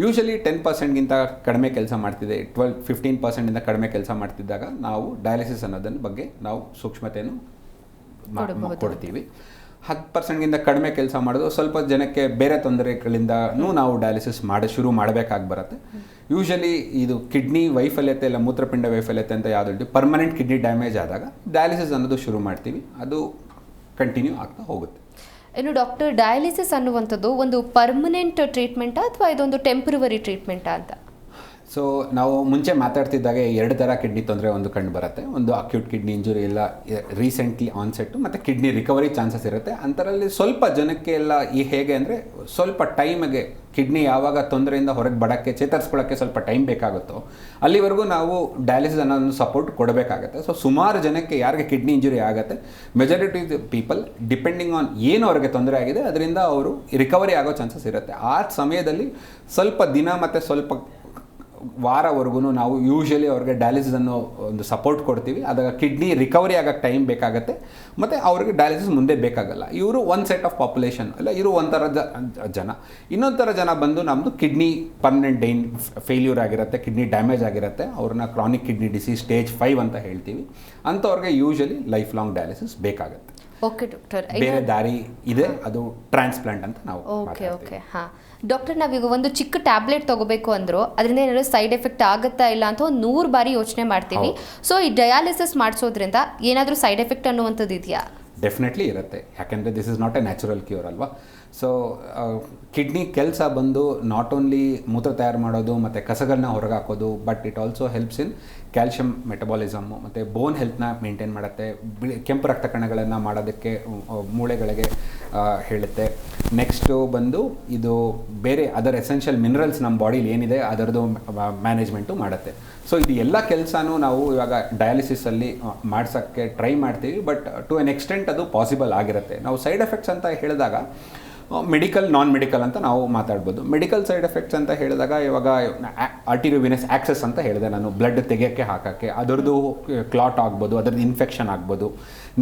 ಯೂಶಲಿ ಟೆನ್ ಪರ್ಸೆಂಟ್ಗಿಂತ ಕಡಿಮೆ ಕೆಲಸ ಮಾಡ್ತಿದೆ ಟ್ವೆಲ್ ಫಿಫ್ಟೀನ್ ಪರ್ಸೆಂಟಿಂದ ಕಡಿಮೆ ಕೆಲಸ ಮಾಡ್ತಿದ್ದಾಗ ನಾವು ಡಯಾಲಿಸಿಸ್ ಅನ್ನೋದನ್ನ ಬಗ್ಗೆ ನಾವು ಸೂಕ್ಷ್ಮತೆಯನ್ನು. ಕೊಡ್ತೀವಿ. ಹತ್ತು ಪರ್ಸೆಂಟ್ಗಿಂತ ಕಡಿಮೆ ಕೆಲಸ ಮಾಡೋದು ಸ್ವಲ್ಪ ಜನಕ್ಕೆ ಬೇರೆ ತೊಂದರೆಗಳಿಂದನೂ ನಾವು ಡಯಾಲಿಸಿಸ್ ಮಾಡ ಶುರು ಮಾಡಬೇಕಾಗಿ ಬರುತ್ತೆ. ಯೂಶಲಿ ಇದು ಕಿಡ್ನಿ ವೈಫಲ್ಯತೆ ಇಲ್ಲ ಮೂತ್ರಪಿಂಡ ವೈಫಲ್ಯತೆ ಅಂತ ಯಾವುದು ಪರ್ಮನೆಂಟ್ ಕಿಡ್ನಿ ಡ್ಯಾಮೇಜ್ ಆದಾಗ ಡಯಾಲಿಸಿಸ್ ಅನ್ನೋದು ಶುರು ಮಾಡ್ತೀವಿ. ಅದು ಕಂಟಿನ್ಯೂ ಆಗ್ತಾ ಹೋಗುತ್ತೆ. ಇನ್ನು ಡಾಕ್ಟರ್ ಡಯಾಲಿಸಿಸ್ ಅನ್ನುವಂಥದ್ದು ಒಂದು ಪರ್ಮನೆಂಟ್ ಟ್ರೀಟ್ಮೆಂಟಾ ಅಥವಾ ಇದೊಂದು ಟೆಂಪ್ರವರಿ ಟ್ರೀಟ್ಮೆಂಟಾ ಅಂತ? ಸೊ ನಾವು ಮುಂಚೆ ಮಾತಾಡ್ತಿದ್ದಾಗೆ ಎರಡು ಥರ ಕಿಡ್ನಿ ತೊಂದರೆ ಒಂದು ಕಂಡು ಬರುತ್ತೆ. ಒಂದು ಅಕ್ಯೂಟ್ ಕಿಡ್ನಿ ಇಂಜುರಿ ಎಲ್ಲ ರೀಸೆಂಟ್ಲಿ ಆನ್ಸೆಟ್ಟು ಮತ್ತು ಕಿಡ್ನಿ ರಿಕವರಿ ಚಾನ್ಸಸ್ ಇರುತ್ತೆ. ಅಂಥರಲ್ಲಿ ಸ್ವಲ್ಪ ಜನಕ್ಕೆ ಎಲ್ಲ ಈ ಹೇಗೆ ಅಂದರೆ, ಸ್ವಲ್ಪ ಟೈಮಿಗೆ ಕಿಡ್ನಿ ಯಾವಾಗ ತೊಂದರೆಯಿಂದ ಹೊರಗೆ ಬಡಕ್ಕೆ ಚೇತರಿಸ್ಕೊಳ್ಳೋಕ್ಕೆ ಸ್ವಲ್ಪ ಟೈಮ್ ಬೇಕಾಗುತ್ತೋ, ಅಲ್ಲಿವರೆಗೂ ನಾವು ಡಯಾಲಿಸಿಸ್ ಅನ್ನೋದನ್ನು ಸಪೋರ್ಟ್ ಕೊಡಬೇಕಾಗತ್ತೆ. ಸೊ ಸುಮಾರು ಜನಕ್ಕೆ ಯಾರಿಗೆ ಕಿಡ್ನಿ ಇಂಜುರಿ ಆಗುತ್ತೆ ಮೆಜಾರಿಟಿ ಪೀಪಲ್ ಡಿಪೆಂಡಿಂಗ್ ಆನ್ ಏನು ಅವ್ರಿಗೆ ತೊಂದರೆ ಆಗಿದೆ, ಅದರಿಂದ ಅವರು ರಿಕವರಿ ಆಗೋ ಚಾನ್ಸಸ್ ಇರುತ್ತೆ. ಆ ಸಮಯದಲ್ಲಿ ಸ್ವಲ್ಪ ದಿನ ಮತ್ತು ಸ್ವಲ್ಪ ವಾರವರೆಗೂ ನಾವು ಯೂಶಲಿ ಅವ್ರಿಗೆ ಡಯಾಲಿಸಿಸ್ ಅನ್ನೋ ಒಂದು ಸಪೋರ್ಟ್ ಕೊಡ್ತೀವಿ. ಅದಾಗ ಕಿಡ್ನಿ ರಿಕವರಿ ಆಗೋಕ್ಕೆ ಟೈಮ್ ಬೇಕಾಗುತ್ತೆ. ಮತ್ತು ಅವ್ರಿಗೆ ಡಯಾಲಿಸಿಸ್ ಮುಂದೆ ಬೇಕಾಗಲ್ಲ. ಇವರು ಒಂದು ಸೆಟ್ ಆಫ್ ಪಾಪ್ಯುಲೇಷನ್ ಅಲ್ಲ, ಇವರು ಒಂಥರ ಜನ. ಇನ್ನೊಂಥರ ಥರ ಜನ ಬಂದು ನಮ್ಮದು ಕಿಡ್ನಿ ಪರ್ಮನೆಂಟ್ ಡೈನ್ ಫೇಲ್ಯೂರ್ ಆಗಿರುತ್ತೆ ಕಿಡ್ನಿ ಡ್ಯಾಮೇಜ್ ಆಗಿರುತ್ತೆ. ಅವ್ರನ್ನ chronic kidney disease stage five ಅಂತ ಹೇಳ್ತೀವಿ. ಅಂಥವ್ರಿಗೆ ಯೂಶಲಿ ಲೈಫ್ ಲಾಂಗ್ ಡಯಾಲಿಸಿಸ್ ಬೇಕಾಗುತ್ತೆ. ಓಕೆ ಡಾಕ್ಟರ್ ಬೇರೆ ದಾರಿ ಇದೆ ಅದು ಟ್ರಾನ್ಸ್ಪ್ಲಾಂಟ್ ಅಂತ ನಾವು ಓಕೆ ಓಕೆ ಹಾಂ. ಡಾಕ್ಟರ್ ನಾವೀಗ ಒಂದು ಚಿಕ್ಕ ಟ್ಯಾಬ್ಲೆಟ್ ತಗೋಬೇಕು ಅಂದರು ಅದರಿಂದ ಏನಾದ್ರು ಸೈಡ್ ಎಫೆಕ್ಟ್ ಆಗುತ್ತಾ ಇಲ್ಲ ಅಂತ ಒಂದು ನೂರು ಬಾರಿ ಯೋಚನೆ ಮಾಡ್ತೀವಿ. ಸೊ ಈ ಡಯಾಲಿಸಿಸ್ ಮಾಡಿಸೋದ್ರಿಂದ ಏನಾದರೂ ಸೈಡ್ ಎಫೆಕ್ಟ್ ಅನ್ನುವಂಥದ್ದು ಇದೆಯಾ? ಡೆಫಿನೆಟ್ಲಿ ಇರುತ್ತೆ. ಯಾಕೆಂದರೆ this is not a natural cure ಅಲ್ವಾ? ಸೊ ಕಿಡ್ನಿ ಕೆಲಸ ಬಂದು ನಾಟ್ ಓನ್ಲಿ ಮೂತ್ರ ತಯಾರು ಮಾಡೋದು ಮತ್ತು ಕಸಗಳನ್ನ ಹೊರಗಾಕೋದು but it also helps in calcium metabolism ಮತ್ತು ಬೋನ್ ಹೆಲ್ತ್ನ ಮೇಂಟೈನ್ ಮಾಡುತ್ತೆ. ಬಿಳಿ ಕೆಂಪು ರಕ್ತ ಕಣಗಳನ್ನು ಮಾಡೋದಕ್ಕೆ ಮೂಳೆಗಳಿಗೆ ಹೇಳುತ್ತೆ. ನೆಕ್ಸ್ಟು ಬಂದು ಇದು ಬೇರೆ ಅದರ್ ಎಸೆನ್ಷಿಯಲ್ ಮಿನರಲ್ಸ್ ನಮ್ಮ ಬಾಡಿಲಿ ಏನಿದೆ, ಅದರದ್ದು ಮ್ಯಾನೇಜ್ಮೆಂಟು ಮಾಡುತ್ತೆ. ಸೊ ಇದು ಎಲ್ಲ ಕೆಲಸನೂ ನಾವು ಇವಾಗ ಡಯಾಲಿಸಿಸಲ್ಲಿ ಮಾಡ್ಸೋಕ್ಕೆ ಟ್ರೈ ಮಾಡ್ತೀವಿ ಬಟ್ ಟು ಎನ್ ಎಕ್ಸ್ಟೆಂಟ್ ಅದು ಪಾಸಿಬಲ್ ಆಗಿರುತ್ತೆ. ನಾವು ಸೈಡ್ ಎಫೆಕ್ಟ್ಸ್ ಅಂತ ಹೇಳಿದಾಗ ಮೆಡಿಕಲ್ ನಾನ್ ಮೆಡಿಕಲ್ ಅಂತ ನಾವು ಮಾತಾಡ್ಬೋದು. ಮೆಡಿಕಲ್ ಸೈಡ್ ಎಫೆಕ್ಟ್ಸ್ ಅಂತ ಹೇಳಿದಾಗ ಇವಾಗ ಆರ್ಟಿರಿವಿನಸ್ ಆಕ್ಸೆಸ್ ಅಂತ ಹೇಳಿದೆ ನಾನು. ಬ್ಲಡ್ ತೆಗೆಯೋಕ್ಕೆ, ಹಾಕೋಕ್ಕೆ. ಅದರದ್ದು ಕ್ಲಾಟ್ ಆಗ್ಬೋದು, ಅದರದ್ದು ಇನ್ಫೆಕ್ಷನ್ ಆಗ್ಬೋದು.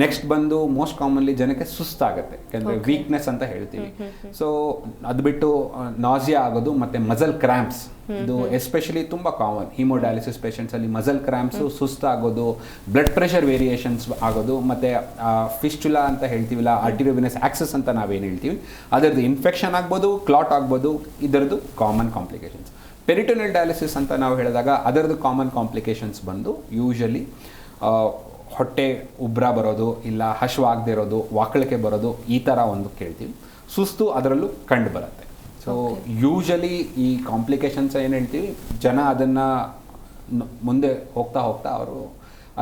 ನೆಕ್ಸ್ಟ್ ಬಂದು ಮೋಸ್ಟ್ ಕಾಮನ್ಲಿ ಜನಕ್ಕೆ ಸುಸ್ತಾಗುತ್ತೆ. ಯಾಕಂದರೆ ವೀಕ್ನೆಸ್ ಅಂತ ಹೇಳ್ತೀವಿ. ಸೊ ಅದು ಬಿಟ್ಟು ನಾಸಿಯಾ ಆಗೋದು ಮತ್ತು ಮಸಲ್ ಕ್ರ್ಯಾಂಪ್ಸ್ ಇದು ಎಸ್ಪೆಷಲಿ ತುಂಬ ಕಾಮನ್ ಹಿಮೋಡಯಾಲಿಸಿಸ್ ಪೇಷಂಟ್ಸಲ್ಲಿ ಮಸಲ್ ಕ್ರ್ಯಾಂಪ್ಸು ಸುಸ್ತಾಗೋದು ಬ್ಲಡ್ ಪ್ರೆಷರ್ ವೇರಿಯೇಷನ್ಸ್ ಆಗೋದು ಮತ್ತು ಫಿಸ್ಟುಲಾ ಅಂತ ಹೇಳ್ತೀವಿಲ್ಲ ಆರ್ಟಿರೋವಿನಸ್ ಆಕ್ಸಸ್ ಅಂತ ನಾವೇನು ಹೇಳ್ತೀವಿ ಅದರದ್ದು ಇನ್ಫೆಕ್ಷನ್ ಆಗ್ಬೋದು ಕ್ಲಾಟ್ ಆಗ್ಬೋದು ಇದರದ್ದು ಕಾಮನ್ ಕಾಂಪ್ಲಿಕೇಶನ್ಸ್ ಪೆರಿಟೋನಲ್ ಡಯಾಲಿಸಿಸ್ ಅಂತ ನಾವು ಹೇಳಿದಾಗ ಅದರದ್ದು ಕಾಮನ್ ಕಾಂಪ್ಲಿಕೇಶನ್ಸ್ ಬಂದು ಯೂಶಲಿ ಹೊಟ್ಟೆ ಉಬ್ರ ಬರೋದು ಇಲ್ಲ ಹಶ್ವಾಗದೇ ಇರೋದು ವಾಕಳಿಕೆ ಬರೋದು ಈ ಥರ ಒಂದು ಕೇಳ್ತೀವಿ. ಸುಸ್ತು ಅದರಲ್ಲೂ ಕಂಡು ಬರುತ್ತೆ. ಸೊ ಯೂಶಲಿ ಈ ಕಾಂಪ್ಲಿಕೇಶನ್ಸ್ ಏನು ಹೇಳ್ತೀವಿ ಜನ ಅದನ್ನು ಮುಂದೆ ಹೋಗ್ತಾ ಹೋಗ್ತಾ ಅವರು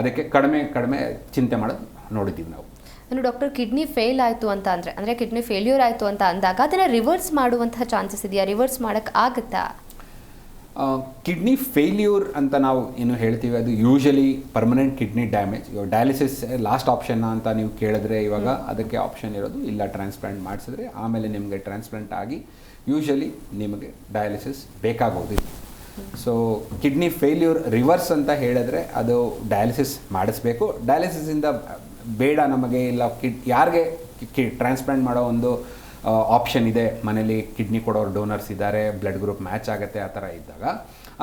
ಅದಕ್ಕೆ ಕಡಿಮೆ ಕಡಿಮೆ ಚಿಂತೆ ಮಾಡೋದು ನೋಡಿದ್ದೀವಿ ನಾವು. ನಾನು ಡಾಕ್ಟರ್ ಕಿಡ್ನಿ ಫೇಲ್ ಆಯಿತು ಅಂತ ಅಂದರೆ ಅಂದರೆ ಕಿಡ್ನಿ ಫೇಲ್ಯೂರ್ ಆಯಿತು ಅಂತ ಅಂದಾಗ ಅದನ್ನು ರಿವರ್ಸ್ ಮಾಡುವಂತಹ ಚಾನ್ಸಸ್ ಇದೆಯಾ? ರಿವರ್ಸ್ ಮಾಡೋಕ್ಕೆ ಆಗುತ್ತಾ? ಕಿಡ್ನಿ ಫೇಲ್ಯೂರ್ ಅಂತ ನಾವು ಏನು ಹೇಳ್ತೀವಿ ಅದು ಯೂಶಲಿ ಪರ್ಮನೆಂಟ್ ಕಿಡ್ನಿ ಡ್ಯಾಮೇಜ್ ಇವಾಗ ಡಯಾಲಿಸಿಸ್ ಲಾಸ್ಟ್ ಆಪ್ಷನ್ ಅಂತ ನೀವು ಕೇಳಿದ್ರೆ ಇವಾಗ ಅದಕ್ಕೆ ಆಪ್ಷನ್ ಇರೋದು ಇಲ್ಲ ಟ್ರಾನ್ಸ್ಪ್ಲಾಂಟ್ ಮಾಡಿಸಿದ್ರೆ ಆಮೇಲೆ ನಿಮಗೆ ಟ್ರಾನ್ಸ್ಪ್ಲಾಂಟ್ ಆಗಿ ಯೂಶಲಿ ನಿಮಗೆ ಡಯಾಲಿಸಿಸ್ ಬೇಕಾಗೋದಿಲ್ಲ. ಸೊ ಕಿಡ್ನಿ ಫೇಲ್ಯೂರ್ ರಿವರ್ಸ್ ಅಂತ ಹೇಳಿದ್ರೆ ಅದು ಡಯಾಲಿಸಿಸ್ ಮಾಡಿಸ್ಬೇಕು. ಡಯಾಲಿಸಿಸಿಂದ ಬೇಡ ನಮಗೆ ಇಲ್ಲ ಕಿಡ್ ಯಾರಿಗೆ ಕಿ ಟ್ರಾನ್ಸ್ಪ್ಲಾಂಟ್ ಮಾಡೋ ಒಂದು ಆಪ್ಷನ್ ಇದೆ. ಮನೇಲಿ ಕಿಡ್ನಿ ಕೊಡೋರು ಡೋನರ್ಸ್ ಇದ್ದಾರೆ ಬ್ಲಡ್ ಗ್ರೂಪ್ ಮ್ಯಾಚ್ ಆಗುತ್ತೆ ಆ ಥರ ಇದ್ದಾಗ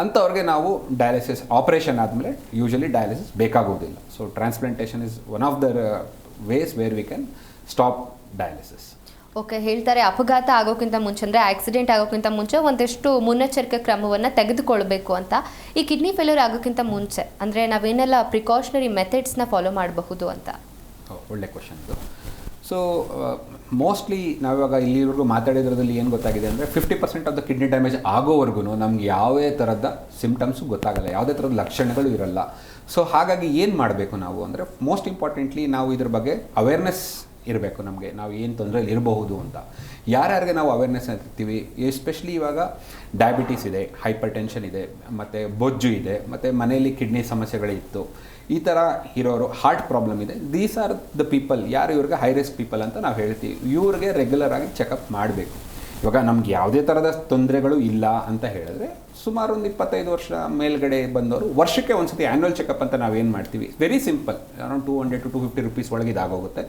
ಅಂಥವ್ರಿಗೆ ನಾವು ಡಯಾಲಿಸಿಸ್ ಆಪರೇಷನ್ ಆದಮೇಲೆ usually dialysis ಬೇಕಾಗೋದಿಲ್ಲ so transplantation is one of the ways where we can stop dialysis okay ಹೇಳ್ತಾರೆ ಅಪಘಾತ ಆಗೋಕ್ಕಿಂತ ಮುಂಚೆ ಅಂದರೆ ಆಕ್ಸಿಡೆಂಟ್ ಆಗೋಕ್ಕಿಂತ ಮುಂಚೆ ಒಂದಷ್ಟು ಮುನ್ನೆಚ್ಚರಿಕೆ ಕ್ರಮವನ್ನು ತೆಗೆದುಕೊಳ್ಬೇಕು ಅಂತ ಈ ಕಿಡ್ನಿ ಫೇಲ್ಯೂರ್ ಆಗೋಕ್ಕಿಂತ ಮುಂಚೆ. ಅಂದರೆ ನಾವೇನೆಲ್ಲ ಪ್ರಿಕಾಷನರಿ ಮೆಥಡ್ಸ್ನ ಫಾಲೋ ಮಾಡಬಹುದು ಅಂತ. ಒಳ್ಳೆ ಕ್ವಶನ್ ಇದು. ಸೊ ಮೋಸ್ಟ್ಲಿ ನಾವಿವಾಗ ಇಲ್ಲಿವರೆಗೂ ಮಾತಾಡಿದ್ರಲ್ಲಿ ಏನು ಗೊತ್ತಾಗಿದೆ ಅಂದರೆ fifty percent of the kidney damage ಆಗೋವರೆಗೂ ನಮ್ಗೆ ಯಾವುದೇ ಥರದ ಸಿಮ್ಟಮ್ಸು ಗೊತ್ತಾಗಲ್ಲ, ಯಾವುದೇ ಥರದ ಲಕ್ಷಣಗಳು ಇರಲ್ಲ. ಸೊ ಹಾಗಾಗಿ ಏನು ಮಾಡಬೇಕು ನಾವು ಅಂದರೆ ಮೋಸ್ಟ್ ಇಂಪಾರ್ಟೆಂಟ್ಲಿ ನಾವು ಇದ್ರ ಬಗ್ಗೆ ಅವೇರ್ನೆಸ್ ಇರಬೇಕು ನಮಗೆ, ನಾವು ಏನು ತೊಂದರೆಯಲ್ಲಿ ಇರಬಹುದು ಅಂತ. ಯಾರ್ಯಾರಿಗೆ ನಾವು ಅವೇರ್ನೆಸ್ ಇರ್ತೀವಿ ಎಸ್ಪೆಷಲಿ ಇವಾಗ ಡಯಾಬಿಟೀಸ್ ಇದೆ ಹೈಪರ್ ಟೆನ್ಷನ್ ಇದೆ, ಮತ್ತು ಬೊಜ್ಜು ಇದೆ, ಮತ್ತು ಮನೆಯಲ್ಲಿ ಕಿಡ್ನಿ ಸಮಸ್ಯೆಗಳಿತ್ತು. ಈ ಥರ ಇರೋರು ಹಾರ್ಟ್ ಪ್ರಾಬ್ಲಮ್ ಇದೆ. ದೀಸ್ ಆರ್ ದ ಪೀಪಲ್ ಯಾರು ಇವ್ರಿಗೆ ಹೈ ರಿಸ್ಕ್ ಪೀಪಲ್ ಅಂತ ನಾವು ಹೇಳ್ತೀವಿ. ಇವ್ರಿಗೆ ರೆಗ್ಯುಲರ್ ಆಗಿ ಚೆಕಪ್ ಮಾಡಬೇಕು. ಇವಾಗ ನಮ್ಗೆ ಯಾವುದೇ ಥರದ ತೊಂದರೆಗಳು ಇಲ್ಲ ಅಂತ ಹೇಳಿದ್ರೆ ಸುಮಾರು ಒಂದು ಇಪ್ಪತ್ತೈದು ವರ್ಷ ಮೇಲ್ಗಡೆ ಬಂದವರು ವರ್ಷಕ್ಕೆ ಒಂದ್ಸತಿ ಆ್ಯನ್ಯುವಲ್ ಚೆಕಪ್ ಅಂತ ನಾವೇನು ಮಾಡ್ತೀವಿ? Very simple around two hundred to two fifty rupees ಒಳಗೆ ಇದಾಗೋಗುತ್ತೆ.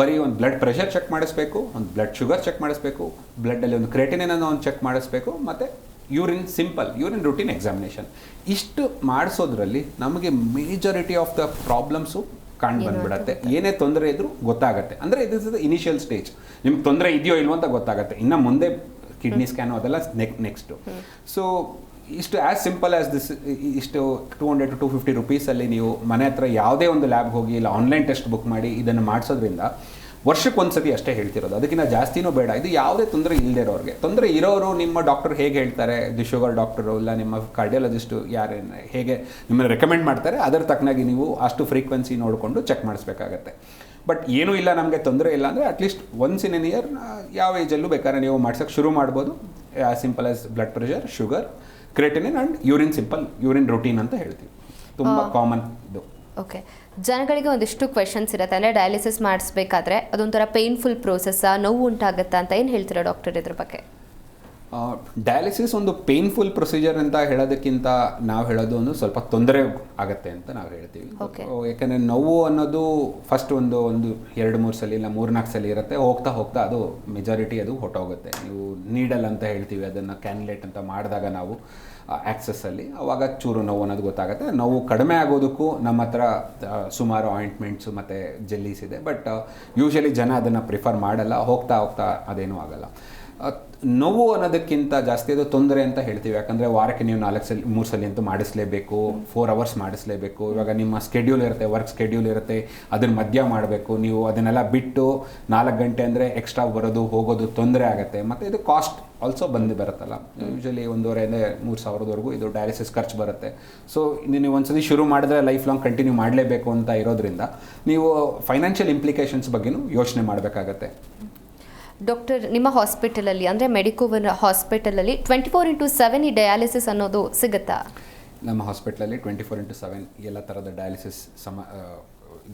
ಬರೀ ಒಂದು ಬ್ಲಡ್ ಪ್ರೆಷರ್ ಚೆಕ್ ಮಾಡಿಸ್ಬೇಕು ಒಂದು ಬ್ಲಡ್ ಶುಗರ್ ಚೆಕ್ ಮಾಡಿಸ್ಬೇಕು ಬ್ಲಡ್ಡಲ್ಲಿ ಒಂದು ಕ್ರೇಟಿನಿನ್ ಒಂದು ಚೆಕ್ ಮಾಡಿಸ್ಬೇಕು ಮತ್ತು urine simple urine routine examination ಇಷ್ಟು ಮಾಡಿಸೋದ್ರಲ್ಲಿ ನಮಗೆ ಮೇಜಾರಿಟಿ ಆಫ್ ದ ಪ್ರಾಬ್ಲಮ್ಸು ಕಂಡು ಬಂದ್ಬಿಡತ್ತೆ. ಏನೇ ತೊಂದರೆ ಇದ್ರೂ ಗೊತ್ತಾಗುತ್ತೆ. ಅಂದರೆ ಇದು ಇಸ್ ಇನಿಷಿಯಲ್ ಸ್ಟೇಜ್ ನಿಮ್ಗೆ ತೊಂದರೆ ಇದೆಯೋ ಇಲ್ವೋ ಅಂತ ಗೊತ್ತಾಗುತ್ತೆ. ಇನ್ನು ಮುಂದೆ ಕಿಡ್ನಿ ಸ್ಕ್ಯಾನು ಅದೆಲ್ಲ ನೆಕ್ ನೆಕ್ಸ್ಟು ಸೊ ಇಷ್ಟು ಆ್ಯಸ್ ಸಿಂಪಲ್ ಆ್ಯಸ್ ದಿಸ್ ಇಷ್ಟು two hundred to two fifty ರುಪೀಸಲ್ಲಿ ನೀವು ಮನೆ ಹತ್ರ ಯಾವುದೇ ಒಂದು ಲ್ಯಾಬ್ಗೆ ಹೋಗಿ ಇಲ್ಲ ಆನ್ಲೈನ್ ಟೆಸ್ಟ್ ಬುಕ್ ಮಾಡಿ ಇದನ್ನು ಮಾಡಿಸೋದ್ರಿಂದ ವರ್ಷಕ್ಕೆ ಒಂದ್ಸತಿ ಅಷ್ಟೇ ಹೇಳ್ತಿರೋದು. ಅದಕ್ಕಿಂತ ಜಾಸ್ತಿನೂ ಬೇಡ. ಇದು ಯಾವುದೇ ತೊಂದರೆ ಇಲ್ಲದೆ ಇರೋರಿಗೆ. ತೊಂದರೆ ಇರೋರು ನಿಮ್ಮ ಡಾಕ್ಟರ್ ಹೇಗೆ ಹೇಳ್ತಾರೆ? ದಿ ಶುಗರ್ ಡಾಕ್ಟರು ಇಲ್ಲ ನಿಮ್ಮ ಕಾರ್ಡಿಯಾಲಜಿಸ್ಟು ಯಾರು ಹೇಗೆ ನಿಮ್ಮನ್ನು ರೆಕಮೆಂಡ್ ಮಾಡ್ತಾರೆ? ಅದರ ತಕ್ಕನಾಗಿ ನೀವು ಅಷ್ಟು ಫ್ರೀಕ್ವೆನ್ಸಿ ನೋಡಿಕೊಂಡು ಚೆಕ್ ಮಾಡಿಸ್ಬೇಕಾಗತ್ತೆ. ಬಟ್ ಏನೂ ಇಲ್ಲ ನಮಗೆ ತೊಂದರೆ ಇಲ್ಲ ಅಂದರೆ at least once in an year ಯಾವ ಏಜಲ್ಲೂ ಬೇಕಾದ್ರೆ ನೀವು ಮಾಡ್ಸೋಕ್ಕೆ ಶುರು ಮಾಡ್ಬೋದು. Simple as blood pressure sugar creatinine and urine simple urine routine ಅಂತ ಹೇಳ್ತೀವಿ. ತುಂಬ ಕಾಮನ್ ಇದು. ಓಕೆ ಜನಗಳಿಗೆ ಒಂದಿಷ್ಟು ಕ್ವೆಶನ್ಸ್ ಇರುತ್ತೆ. ಅಂದರೆ ಡಯಾಲಿಸಿಸ್ ಮಾಡಿಸ್ಬೇಕಾದ್ರೆ ಅದೊಂಥರ ಪೇನ್ಫುಲ್ ಪ್ರೋಸೆಸ್ಸಾ ನೋವು ಉಂಟಾಗುತ್ತಾ ಅಂತ ಏನು ಹೇಳ್ತೀರಾ ಡಾಕ್ಟರ್ ಇದ್ರ ಬಗ್ಗೆ? ಡಯಾಲಿಸಿಸ್ ಒಂದು ಪೇನ್ಫುಲ್ ಪ್ರೊಸೀಜರ್ ಅಂತ ಹೇಳೋದಕ್ಕಿಂತ ನಾವು ಹೇಳೋದು ಒಂದು ಸ್ವಲ್ಪ ತೊಂದರೆ ಆಗುತ್ತೆ ಅಂತ ನಾವು ಹೇಳ್ತೀವಿ. ಯಾಕಂದರೆ ನೋವು ಅನ್ನೋದು ಫಸ್ಟ್ ಒಂದು ಒಂದು ಎರಡು ಮೂರು ಸಲ ಇಲ್ಲ ಮೂರ್ನಾಲ್ಕು ಸಲ ಇರುತ್ತೆ. ಹೋಗ್ತಾ ಹೋಗ್ತಾ ಅದು ಮೆಜಾರಿಟಿ ಅದು ಹೊಟ್ಟೋಗುತ್ತೆ ನೀವು ನೀಡಲ್ ಅಂತ ಹೇಳ್ತೀವಿ ಅದನ್ನು ಕ್ಯಾನ್ಲೇಟ್ ಅಂತ ಮಾಡಿದಾಗ ನಾವು. ಆ್ಯಕ್ಸಸ್ಸಲ್ಲಿ ಅವಾಗ ಚೂರು ನೋವು ಅನ್ನೋದು ಗೊತ್ತಾಗುತ್ತೆ. ನೋವು ಕಡಿಮೆ ಆಗೋದಕ್ಕೂ ನಮ್ಮ ಹತ್ರ ಸುಮಾರು ಆಯಿಂಟ್ಮೆಂಟ್ಸು ಮತ್ತು ಜೆಲ್ಲೀಸ್ ಇದೆ. ಬಟ್ ಯೂಶಲಿ ಜನ ಅದನ್ನು ಪ್ರಿಫರ್ ಮಾಡಲ್ಲ. ಹೋಗ್ತಾ ಹೋಗ್ತಾ ಅದೇನೂ ಆಗಲ್ಲ. ನೋವು ಅನ್ನೋದಕ್ಕಿಂತ ಜಾಸ್ತಿ ಅದು ತೊಂದರೆ ಅಂತ ಹೇಳ್ತೀವಿ. ಯಾಕಂದರೆ ವಾರಕ್ಕೆ ನೀವು ನಾಲ್ಕು ಸಲ, ಮೂರು ಸಲ ಅಂತೂ ಮಾಡಿಸ್ಲೇಬೇಕು ಫೋರ್ ಅವರ್ಸ್ ಮಾಡಿಸ್ಲೇಬೇಕು. ಇವಾಗ ನಿಮ್ಮ ಸ್ಕೆಡ್ಯೂಲ್ ಇರುತ್ತೆ ವರ್ಕ್ ಸ್ಕೆಡ್ಯೂಲ್ ಇರುತ್ತೆ, ಅದನ್ನ ಮಧ್ಯ ಮಾಡಬೇಕು. ನೀವು ಅದನ್ನೆಲ್ಲ ಬಿಟ್ಟು ನಾಲ್ಕು ಗಂಟೆ ಅಂದರೆ ಎಕ್ಸ್ಟ್ರಾ ಬರೋದು, ಹೋಗೋದು ತೊಂದರೆ ಆಗುತ್ತೆ. ಮತ್ತು ಇದು ಕಾಸ್ಟ್ ಆಲ್ಸೋ ಬಂದು ಬರುತ್ತಲ್ಲ. ಯೂಶಲಿ ಒಂದೂವರೆಯಿಂದ ಮೂರು ಸಾವಿರದವರೆಗೂ ಇದು ಡಯಾಲಿಸಿಸ್ ಖರ್ಚು ಬರುತ್ತೆ. ಸೊ ನೀವು ಒಂದ್ಸತಿ ಶುರು ಮಾಡಿದ್ರೆ ಲೈಫ್ ಲಾಂಗ್ ಕಂಟಿನ್ಯೂ ಮಾಡಲೇಬೇಕು ಅಂತ ಇರೋದ್ರಿಂದ ನೀವು ಫೈನಾನ್ಷಿಯಲ್ ಇಂಪ್ಲಿಕೇಶನ್ಸ್ ಬಗ್ಗೆನೂ ಯೋಚನೆ ಮಾಡಬೇಕಾಗತ್ತೆ. ಡಾಕ್ಟರ್ ನಿಮ್ಮ ಹಾಸ್ಪಿಟಲಲ್ಲಿ ಅಂದರೆ ಮೆಡಿಕೋವನ್ ಹಾಸ್ಪಿಟಲಲ್ಲಿ ಟ್ವೆಂಟಿ ಫೋರ್ ಇಂಟು ಸೆವೆನ್ ಈ ಡಯಾಲಿಸಿಸ್ ಅನ್ನೋದು ಸಿಗುತ್ತಾ? ನಮ್ಮ ಹಾಸ್ಪಿಟಲಲ್ಲಿ ಟ್ವೆಂಟಿ ಫೋರ್ ಇಂಟು ಸೆವೆನ್ ಎಲ್ಲ ಥರದ ಡಯಾಲಿಸಿಸ್ ಸಮ